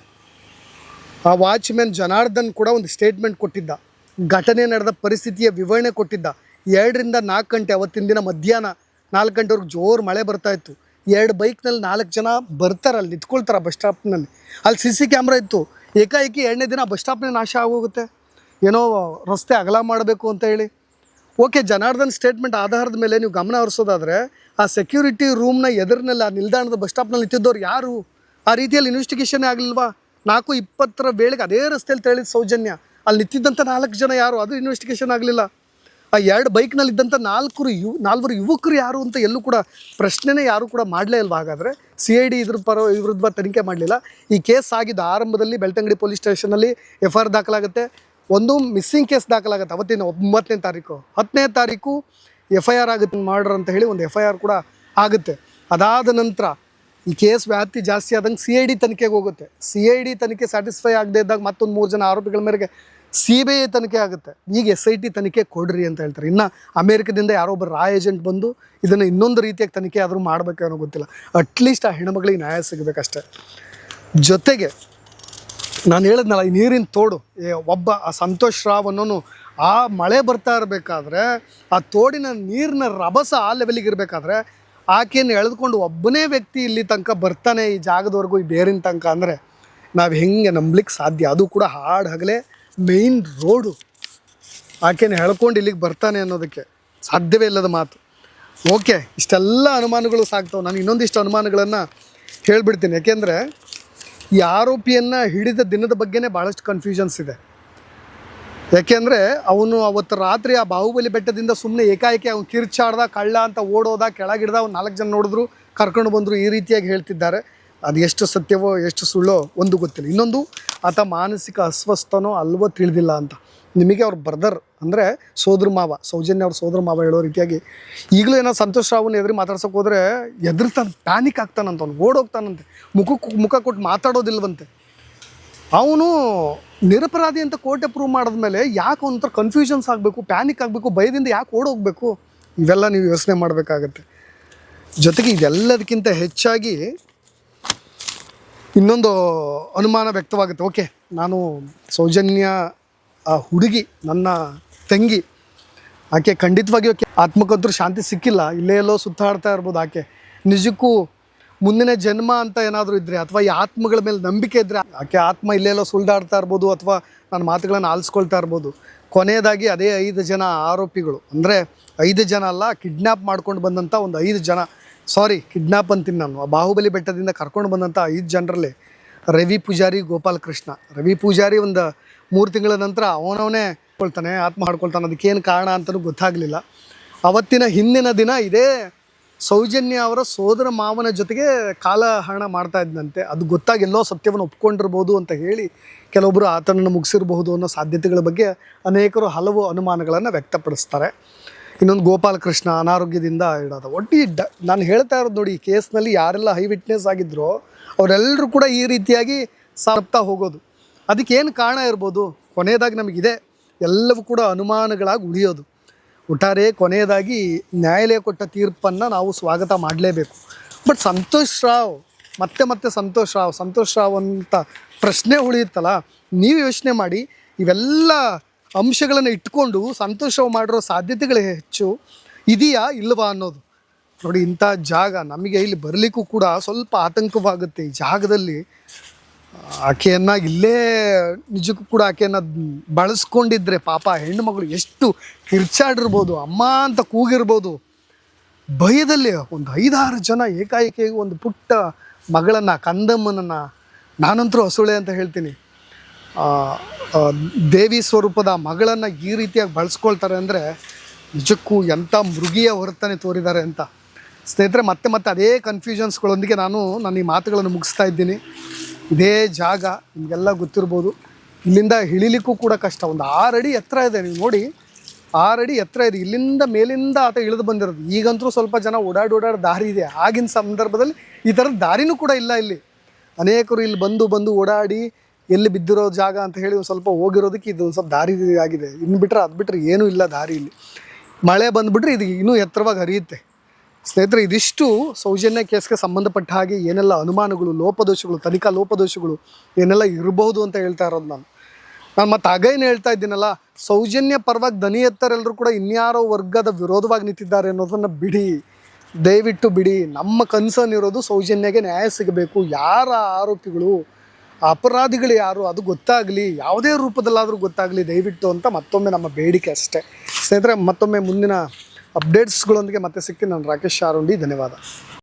ಆ ವಾಚ್ಮ್ಯಾನ್ ಜನಾರ್ದನ್ ಕೂಡ ಒಂದು ಸ್ಟೇಟ್ಮೆಂಟ್ ಕೊಟ್ಟಿದ್ದ. ಘಟನೆ ನಡೆದ ಪರಿಸ್ಥಿತಿಯ ವಿವರಣೆ ಕೊಟ್ಟಿದ್ದ. ಎರಡರಿಂದ ನಾಲ್ಕು ಗಂಟೆ ಅವತ್ತಿನ ದಿನ ಮಧ್ಯಾಹ್ನ ನಾಲ್ಕು ಗಂಟೆವರೆಗೆ ಜೋರು ಮಳೆ ಬರ್ತಾ ಇತ್ತು. ಎರಡು ಬೈಕ್ನಲ್ಲಿ ನಾಲ್ಕು ಜನ ಬರ್ತಾರೆ, ಅಲ್ಲಿ ನಿಂತ್ಕೊಳ್ತಾರೆ ಬಸ್ ಸ್ಟಾಪ್ನಲ್ಲಿ. ಅಲ್ಲಿ ಸಿ ಸಿ ಕ್ಯಾಮ್ರಾ ಇತ್ತು. ಏಕಾಏಕಿ ಎರಡನೇ ದಿನ ಬಸ್ ಸ್ಟಾಪ್ನೇ ನಾಶ ಆಗೋಗುತ್ತೆ. ಏನೋ ರಸ್ತೆ ಅಗಲ ಮಾಡಬೇಕು ಅಂತ ಹೇಳಿ. ಓಕೆ, ಜನಾರ್ದನ್ ಸ್ಟೇಟ್ಮೆಂಟ್ ಆಧಾರದ ಮೇಲೆ ನೀವು ಗಮನ ಹರಿಸೋದಾದರೆ, ಆ ಸೆಕ್ಯೂರಿಟಿ ರೂಮ್ನ ಎದುರಿನಲ್ಲಿ, ಆ ನಿಲ್ದಾಣದ ಬಸ್ ಸ್ಟಾಪ್ನಲ್ಲಿ ನಿಂತಿದ್ದವ್ರು ಯಾರು? ಆ ರೀತಿಯಲ್ಲಿ ಇನ್ವೆಸ್ಟಿಗೇಷನ್ ಆಗಲಿಲ್ವಾ? ನಾಲ್ಕು ಇಪ್ಪತ್ತರ ವೇಳೆಗೆ ಅದೇ ರಸ್ತೆಯಲ್ಲಿ ತೆರಳಿದ ಸೌಜನ್ಯ, ಅಲ್ಲಿ ನಿಂತಿದ್ದಂಥ ನಾಲ್ಕು ಜನ ಯಾರು? ಅದು ಇನ್ವೆಸ್ಟಿಗೇಷನ್ ಆಗಲಿಲ್ಲ. ಆ ಎರಡು ಬೈಕ್ನಲ್ಲಿ ಇದ್ದಂಥ ನಾಲ್ಕರು ಯು, ನಾಲ್ವರು ಯುವಕರು ಯಾರು ಅಂತ ಎಲ್ಲೂ ಕೂಡ ಪ್ರಶ್ನೆನೇ ಯಾರು ಕೂಡ ಮಾಡಲೇ ಇಲ್ವಾ? ಹಾಗಾದರೆ ಸಿ ಐ ಡಿ ಇದ್ರ ಪರ, ವಿರುದ್ಧ ತನಿಖೆ ಮಾಡಲಿಲ್ಲ. ಈ ಕೇಸ್ ಆಗಿದ್ದ ಆರಂಭದಲ್ಲಿ ಬೆಳ್ತಂಗಡಿ ಪೊಲೀಸ್ ಸ್ಟೇಷನಲ್ಲಿ ಎಫ್ ಐ ಆರ್ ದಾಖಲಾಗುತ್ತೆ. ಒಂದು ಮಿಸ್ಸಿಂಗ್ ಕೇಸ್ ದಾಖಲಾಗುತ್ತೆ ಅವತ್ತಿನ ಒಂಬತ್ತನೇ ತಾರೀಕು. ಹತ್ತನೇ ತಾರೀಕು ಎಫ್ ಐ ಆರ್ ಆಗುತ್ತೆ ಮಾಡ್ರ್ ಅಂತ ಹೇಳಿ ಒಂದು ಎಫ್ ಐ ಆರ್ ಕೂಡ ಆಗುತ್ತೆ. ಅದಾದ ನಂತರ ಈ ಕೇಸ್ ವ್ಯಾಪ್ತಿ ಜಾಸ್ತಿ ಆದಂಗೆ ಸಿ ಐ ಡಿ ತನಿಖೆಗೆ ಹೋಗುತ್ತೆ. ಸಿ ಐ ಡಿ ತನಿಖೆ ಸ್ಯಾಟಿಸ್ಫೈ ಆಗದೆ ಇದ್ದಾಗ ಮತ್ತೊಂದು ಮೂರು ಜನ ಆರೋಪಿಗಳ ಮೇರೆಗೆ ಸಿ ಬಿ ಐ ತನಿಖೆ ಆಗುತ್ತೆ. ಈಗ ಎಸ್ ಐ ಟಿ ತನಿಖೆ ಕೊಡ್ರಿ ಅಂತ ಹೇಳ್ತಾರೆ. ಇನ್ನು ಅಮೇರಿಕದಿಂದ ಯಾರೋ ಒಬ್ಬ ರಾ ಏಜೆಂಟ್ ಬಂದು ಇದನ್ನು ಇನ್ನೊಂದು ರೀತಿಯಾಗಿ ತನಿಖೆ ಆದರೂ ಮಾಡಬೇಕೇನೋ ಗೊತ್ತಿಲ್ಲ. ಅಟ್ಲೀಸ್ಟ್ ಆ ಹೆಣ್ಮಗಳಿಗೆ ನ್ಯಾಯ ಸಿಗಬೇಕಷ್ಟೆ. ಜೊತೆಗೆ ನಾನು ಹೇಳಿದ್ನಲ್ಲ, ಈ ನೀರಿನ ತೋಡು ಒಬ್ಬ ಆ ಸಂತೋಷ್ ರಾವ್ ಅನ್ನೋನು ಆ ಮಳೆ ಬರ್ತಾ ಇರಬೇಕಾದ್ರೆ, ಆ ತೋಡಿನ ನೀರಿನ ರಭಸ ಆ ಲೆವೆಲಿಗೆ ಇರಬೇಕಾದ್ರೆ ಆಕೆಯನ್ನು ಎಳೆದುಕೊಂಡು ಒಬ್ಬನೇ ವ್ಯಕ್ತಿ ಇಲ್ಲಿ ತನಕ ಬರ್ತಾನೆ ಈ ಜಾಗದವರೆಗೂ, ಈ ಬೇರಿನ ತನಕ ಅಂದರೆ ನಾವು ಹೆಂಗೆ ನಂಬ್ಲಿಕ್ಕೆ ಸಾಧ್ಯ? ಅದು ಕೂಡ ಹಾಡು ಹಗಲೇ ಮೇಯ್ನ್ ರೋಡು ಆಕೆಯನ್ನು ಹೇಳ್ಕೊಂಡು ಇಲ್ಲಿಗೆ ಬರ್ತಾನೆ ಅನ್ನೋದಕ್ಕೆ ಸಾಧ್ಯವೇ ಇಲ್ಲದ ಮಾತು. ಓಕೆ ಇಷ್ಟೆಲ್ಲ ಅನುಮಾನಗಳು ಸಾಕ್ತವೆ. ನಾನು ಇನ್ನೊಂದಿಷ್ಟು ಅನುಮಾನಗಳನ್ನು ಹೇಳಿಬಿಡ್ತೀನಿ. ಯಾಕೆಂದರೆ ಈ ಆರೋಪಿಯನ್ನು ಹಿಡಿದ ದಿನದ ಬಗ್ಗೆನೇ ಭಾಳಷ್ಟು ಕನ್ಫ್ಯೂಷನ್ಸ್ ಇದೆ. ಯಾಕೆಂದರೆ ಅವನು ಅವತ್ತು ರಾತ್ರಿ ಆ ಬಾಹುಬಲಿ ಬೆಟ್ಟದಿಂದ ಸುಮ್ಮನೆ ಏಕಾಏಕಿ ಅವನು ಕಿರ್ಚಾಡ್ದ ಕಳ್ಳ ಅಂತ ಓಡೋದ, ಕೆಳಗಿಡ್ದ ಅವ್ನು ನಾಲ್ಕು ಜನ ನೋಡಿದ್ರು, ಕರ್ಕೊಂಡು ಬಂದರು ಈ ರೀತಿಯಾಗಿ ಹೇಳ್ತಿದ್ದಾರೆ. ಅದು ಎಷ್ಟು ಸತ್ಯವೋ, ಎಷ್ಟು ಸುಳ್ಳೋ ಒಂದು ಗೊತ್ತಿಲ್ಲ. ಇನ್ನೊಂದು, ಆತ ಮಾನಸಿಕ ಅಸ್ವಸ್ಥನೋ ಅಲ್ವೋ ತಿಳಿದಿಲ್ಲ ಅಂತ. ನಿಮಗೆ ಅವ್ರ ಬ್ರದರ್ ಅಂದರೆ ಸೋದ್ರ ಮಾವ, ಸೌಜನ್ಯ ಅವ್ರ ಸೋದ್ರ ಮಾವ ಹೇಳೋ ರೀತಿಯಾಗಿ ಈಗಲೂ ಏನೋ ಸಂತೋಷ್ ರಾವ್ನ ಎದುರು ಮಾತಾಡ್ಸೋಕೆ ಹೋದರೆ ಎದುರ್ತಾನೆ ಪ್ಯಾನಿಕ್ ಆಗ್ತಾನಂತ ಅವ್ನು, ಓಡೋಗ್ತಾನಂತೆ. ಮುಖಕ್ಕೆ, ಮುಖ ಕೊಟ್ಟು ಮಾತಾಡೋದಿಲ್ವಂತೆ. ಅವನು ನಿರಪರಾಧಿ ಅಂತ ಕೋರ್ಟ್ ಪ್ರೂವ್ ಮಾಡಿದ್ಮೇಲೆ ಯಾಕೆ ಒಂಥರ ಕನ್ಫ್ಯೂಷನ್ಸ್ ಆಗಬೇಕು ಪ್ಯಾನಿಕ್ ಆಗಬೇಕು, ಭಯದಿಂದ ಯಾಕೆ ಓಡೋಗ್ಬೇಕು? ಇವೆಲ್ಲ ನೀವು ಯೋಚನೆ ಮಾಡಬೇಕಾಗತ್ತೆ. ಜೊತೆಗೆ ಇದೆಲ್ಲದಕ್ಕಿಂತ ಹೆಚ್ಚಾಗಿ ಇನ್ನೊಂದು ಅನುಮಾನ ವ್ಯಕ್ತವಾಗುತ್ತೆ. ಓಕೆ, ನಾನು ಸೌಜನ್ಯ, ಆ ಹುಡುಗಿ, ನನ್ನ ತಂಗಿ, ಆಕೆ ಖಂಡಿತವಾಗಿಯೂ ಆಕೆ ಶಾಂತಿ ಸಿಕ್ಕಿಲ್ಲ. ಇಲ್ಲೇ ಎಲ್ಲೋ ಸುತ್ತಾಡ್ತಾ ಇರ್ಬೋದು ಆಕೆ. ನಿಜಕ್ಕೂ ಮುಂದಿನ ಜನ್ಮ ಅಂತ ಏನಾದರೂ ಇದ್ದರೆ ಅಥವಾ ಈ ಆತ್ಮಗಳ ಮೇಲೆ ನಂಬಿಕೆ ಇದ್ರೆ ಆಕೆ ಆತ್ಮ ಇಲ್ಲೆಲ್ಲೋ ಸುಳ್ದಾಡ್ತಾ ಇರ್ಬೋದು ಅಥವಾ ನನ್ನ ಮಾತುಗಳನ್ನು ಆಲಿಸ್ಕೊಳ್ತಾ ಇರ್ಬೋದು. ಕೊನೆಯದಾಗಿ ಅದೇ ಐದು ಜನ ಆರೋಪಿಗಳು. ಅಂದರೆ ಐದು ಜನ ಅಲ್ಲ ಕಿಡ್ನ್ಯಾಪ್ ಮಾಡ್ಕೊಂಡು ಬಂದಂಥ ಒಂದು ಐದು ಜನ. ಸಾರಿ ಕಿಡ್ನ್ಯಾಪ್ ಅಂತೀನಿ ನಾನು. ಬಾಹುಬಲಿ ಬೆಟ್ಟದಿಂದ ಕರ್ಕೊಂಡು ಬಂದಂಥ ಐದು ಜನರಲ್ಲಿ ರವಿ ಪೂಜಾರಿ, ಗೋಪಾಲ್ ಕೃಷ್ಣ. ರವಿ ಪೂಜಾರಿ ಒಂದು ಮೂರು ತಿಂಗಳ ನಂತರ ಅವನವನೇ ಕೊಳ್ತಾನೆ ಆತ್ಮ ಹಾಡ್ಕೊಳ್ತಾನೆ ಅದಕ್ಕೇನು ಕಾರಣ ಅಂತಲೂ ಗೊತ್ತಾಗಲಿಲ್ಲ. ಅವತ್ತಿನ ಹಿಂದಿನ ದಿನ ಇದೇ ಸೌಜನ್ಯ ಅವರ ಸೋದರ ಮಾವನ ಜೊತೆಗೆ ಕಾಲಹರಣ ಮಾಡ್ತಾ ಇದ್ದಂತೆ ಅದು ಗೊತ್ತಾಗಿ ಎಲ್ಲೋ ಸತ್ಯವನ್ನು ಒಪ್ಕೊಂಡಿರ್ಬೋದು ಅಂತ ಹೇಳಿ ಕೆಲವೊಬ್ಬರು ಆತನನ್ನು ಮುಗಿಸಿರಬಹುದು ಅನ್ನೋ ಸಾಧ್ಯತೆಗಳ ಬಗ್ಗೆ ಅನೇಕರು ಹಲವು ಅನುಮಾನಗಳನ್ನು ವ್ಯಕ್ತಪಡಿಸ್ತಾರೆ. ಇನ್ನೊಂದು ಗೋಪಾಲಕೃಷ್ಣ ಅನಾರೋಗ್ಯದಿಂದ ಇಡೋದು. ಒಟ್ಟು ಡ, ನಾನು ಹೇಳ್ತಾ ಇರೋದು ನೋಡಿ, ಈ ಕೇಸ್ನಲ್ಲಿ ಯಾರೆಲ್ಲ ಹೈ ವಿಟ್ನೆಸ್ ಆಗಿದ್ರೋ ಅವರೆಲ್ಲರೂ ಕೂಡ ಈ ರೀತಿಯಾಗಿ ಸಾರ್ತಾ ಹೋಗೋದು. ಅದಕ್ಕೇನು ಕಾರಣ ಇರ್ಬೋದು? ಕೊನೆಯದಾಗಿ ನಮಗಿದೆ ಎಲ್ಲವೂ ಕೂಡ ಅನುಮಾನಗಳಾಗಿ ಉಳಿಯೋದು. ಒಟ್ಟಾರೆ ಕೊನೆಯದಾಗಿ ನ್ಯಾಯಾಲಯ ಕೊಟ್ಟ ತೀರ್ಪನ್ನು ನಾವು ಸ್ವಾಗತ ಮಾಡಲೇಬೇಕು. ಬಟ್ ಸಂತೋಷ್ ರಾವ್, ಮತ್ತೆ ಮತ್ತೆ ಸಂತೋಷ್ ರಾವ್ ಸಂತೋಷ್ ರಾವ್ ಅಂತ ಪ್ರಶ್ನೆ ಉಳಿಯುತ್ತಲ್ಲ, ನೀವು ಯೋಚನೆ ಮಾಡಿ, ಇವೆಲ್ಲ ಅಂಶಗಳನ್ನು ಇಟ್ಕೊಂಡು ಸಂತೋಷ ಮಾಡಿರೋ ಸಾಧ್ಯತೆಗಳೇ ಹೆಚ್ಚು, ಇದೆಯಾ ಇಲ್ಲವಾ ಅನ್ನೋದು. ನೋಡಿ, ಇಂಥ ಜಾಗ ನಮಗೆ ಇಲ್ಲಿ ಬರಲಿಕ್ಕೂ ಕೂಡ ಸ್ವಲ್ಪ ಆತಂಕವಾಗುತ್ತೆ ಈ ಜಾಗದಲ್ಲಿ. ಆಕೆಯನ್ನ ಇಲ್ಲೇ ನಿಜಕ್ಕೂ ಕೂಡ ಆಕೆಯನ್ನ ಬಳಸ್ಕೊಂಡಿದ್ರೆ ಪಾಪ ಹೆಣ್ಣು ಮಗಳು ಎಷ್ಟು ಕಿರ್ಚಾಡಿರ್ಬೋದು, ಅಮ್ಮ ಅಂತ ಕೂಗಿರ್ಬೋದು. ಭಯದಲ್ಲಿ ಒಂದು ಐದಾರು ಜನ ಏಕಾಏಕಿ ಒಂದು ಪುಟ್ಟ ಮಗಳನ್ನು, ಕಂದಮ್ಮನನ್ನು ನಾನಂತರೂ ಹಸುಳೆ ಅಂತ ಹೇಳ್ತೀನಿ. ದೇವಿ ಸ್ವರೂಪದ ಮಗಳನ್ನು ಈ ರೀತಿಯಾಗಿ ಬಳಸ್ಕೊಳ್ತಾರೆ ಅಂದರೆ ನಿಜಕ್ಕೂ ಎಂಥ ಮೃಗಿಯ ಹೊರತನೆ ತೋರಿದ್ದಾರೆ ಅಂತ. ಸ್ನೇಹಿತರೆ, ಮತ್ತೆ ಮತ್ತೆ ಅದೇ ಕನ್ಫ್ಯೂಷನ್ಸ್ಗಳೊಂದಿಗೆ ನಾನು ನನ್ನ ಈ ಮಾತುಗಳನ್ನು ಮುಗಿಸ್ತಾ ಇದ್ದೀನಿ. ಇದೇ ಜಾಗ ನಿಮಗೆಲ್ಲ ಗೊತ್ತಿರ್ಬೋದು. ಇಲ್ಲಿಂದ ಇಳಿಲಿಕ್ಕೂ ಕೂಡ ಕಷ್ಟ. ಒಂದು ಆರು ಅಡಿ ಎತ್ತರ ಇದೆ, ನೀವು ನೋಡಿ. ಆರು ಅಡಿ ಎತ್ತರ ಇದೆ. ಇಲ್ಲಿಂದ ಮೇಲಿಂದ ಆತ ಇಳಿದು ಬಂದಿರೋದು. ಈಗಂತೂ ಸ್ವಲ್ಪ ಜನ ಓಡಾಡಿ ಓಡಾಡಿ ದಾರಿ ಇದೆ. ಆಗಿನ ಸಂದರ್ಭದಲ್ಲಿ ಈ ಥರದ ದಾರಿನೂ ಕೂಡ ಇಲ್ಲ ಇಲ್ಲಿ. ಅನೇಕರು ಇಲ್ಲಿ ಬಂದು ಬಂದು ಓಡಾಡಿ ಎಲ್ಲಿ ಬಿದ್ದಿರೋ ಜಾಗ ಅಂತ ಹೇಳಿ ಒಂದು ಸ್ವಲ್ಪ ಹೋಗಿರೋದಕ್ಕೆ ಇದು ಒಂದು ಸ್ವಲ್ಪ ದಾರಿ ಆಗಿದೆ. ಇನ್ನು ಬಿಟ್ಟರೆ ಅದು ಬಿಟ್ಟರೆ ಏನೂ ಇಲ್ಲ ದಾರಿ ಇಲ್ಲಿ. ಮಳೆ ಬಂದುಬಿಟ್ರೆ ಇದು ಇನ್ನೂ ಎತ್ತರವಾಗಿ ಹರಿಯುತ್ತೆ. ಸ್ನೇಹಿತರೆ, ಇದಿಷ್ಟು ಸೌಜನ್ಯ ಕೇಸ್ಗೆ ಸಂಬಂಧಪಟ್ಟ ಹಾಗೆ ಏನೆಲ್ಲ ಅನುಮಾನಗಳು, ಲೋಪದೋಷಗಳು, ತನಿಖಾ ಲೋಪದೋಷಗಳು ಏನೆಲ್ಲ ಇರಬಹುದು ಅಂತ ಹೇಳ್ತಾ ಇರೋದು ನಾನು. ನಾನು ಮತ್ತೆ ಆಗೇನು ಹೇಳ್ತಾ ಇದ್ದೀನಲ್ಲ, ಸೌಜನ್ಯ ಪರವಾಗಿ ದನಿ ಎತ್ತರೆಲ್ಲರೂ ಕೂಡ ಇನ್ಯಾರೋ ವರ್ಗದ ವಿರೋಧವಾಗಿ ನಿಂತಿದ್ದಾರೆ ಅನ್ನೋದನ್ನು ಬಿಡಿ. ದಯವಿಟ್ಟು ಬಿಡಿ. ನಮ್ಮ ಕನ್ಸರ್ನ್ ಇರೋದು ಸೌಜನ್ಯಗೆ ನ್ಯಾಯ ಸಿಗಬೇಕು. ಯಾರ ಆರೋಪಿಗಳು, ಅಪರಾಧಿಗಳು ಯಾರು, ಅದು ಗೊತ್ತಾಗಲಿ, ಯಾವುದೇ ರೂಪದಲ್ಲಾದರೂ ಗೊತ್ತಾಗಲಿ, ದಯವಿಟ್ಟು ಅಂತ ಮತ್ತೊಮ್ಮೆ ನಮ್ಮ ಬೇಡಿಕೆ ಅಷ್ಟೇ. ಸ್ನೇಹಿತರೆ, ಮತ್ತೊಮ್ಮೆ ಮುಂದಿನ ಅಪ್ಡೇಟ್ಸ್ಗಳೊಂದಿಗೆ ಮತ್ತೆ ಸಿಗ್ತೀನಿ ನಾನು ರಾಕೇಶ್ ಶಾರುಂಡಿ ಧನ್ಯವಾದ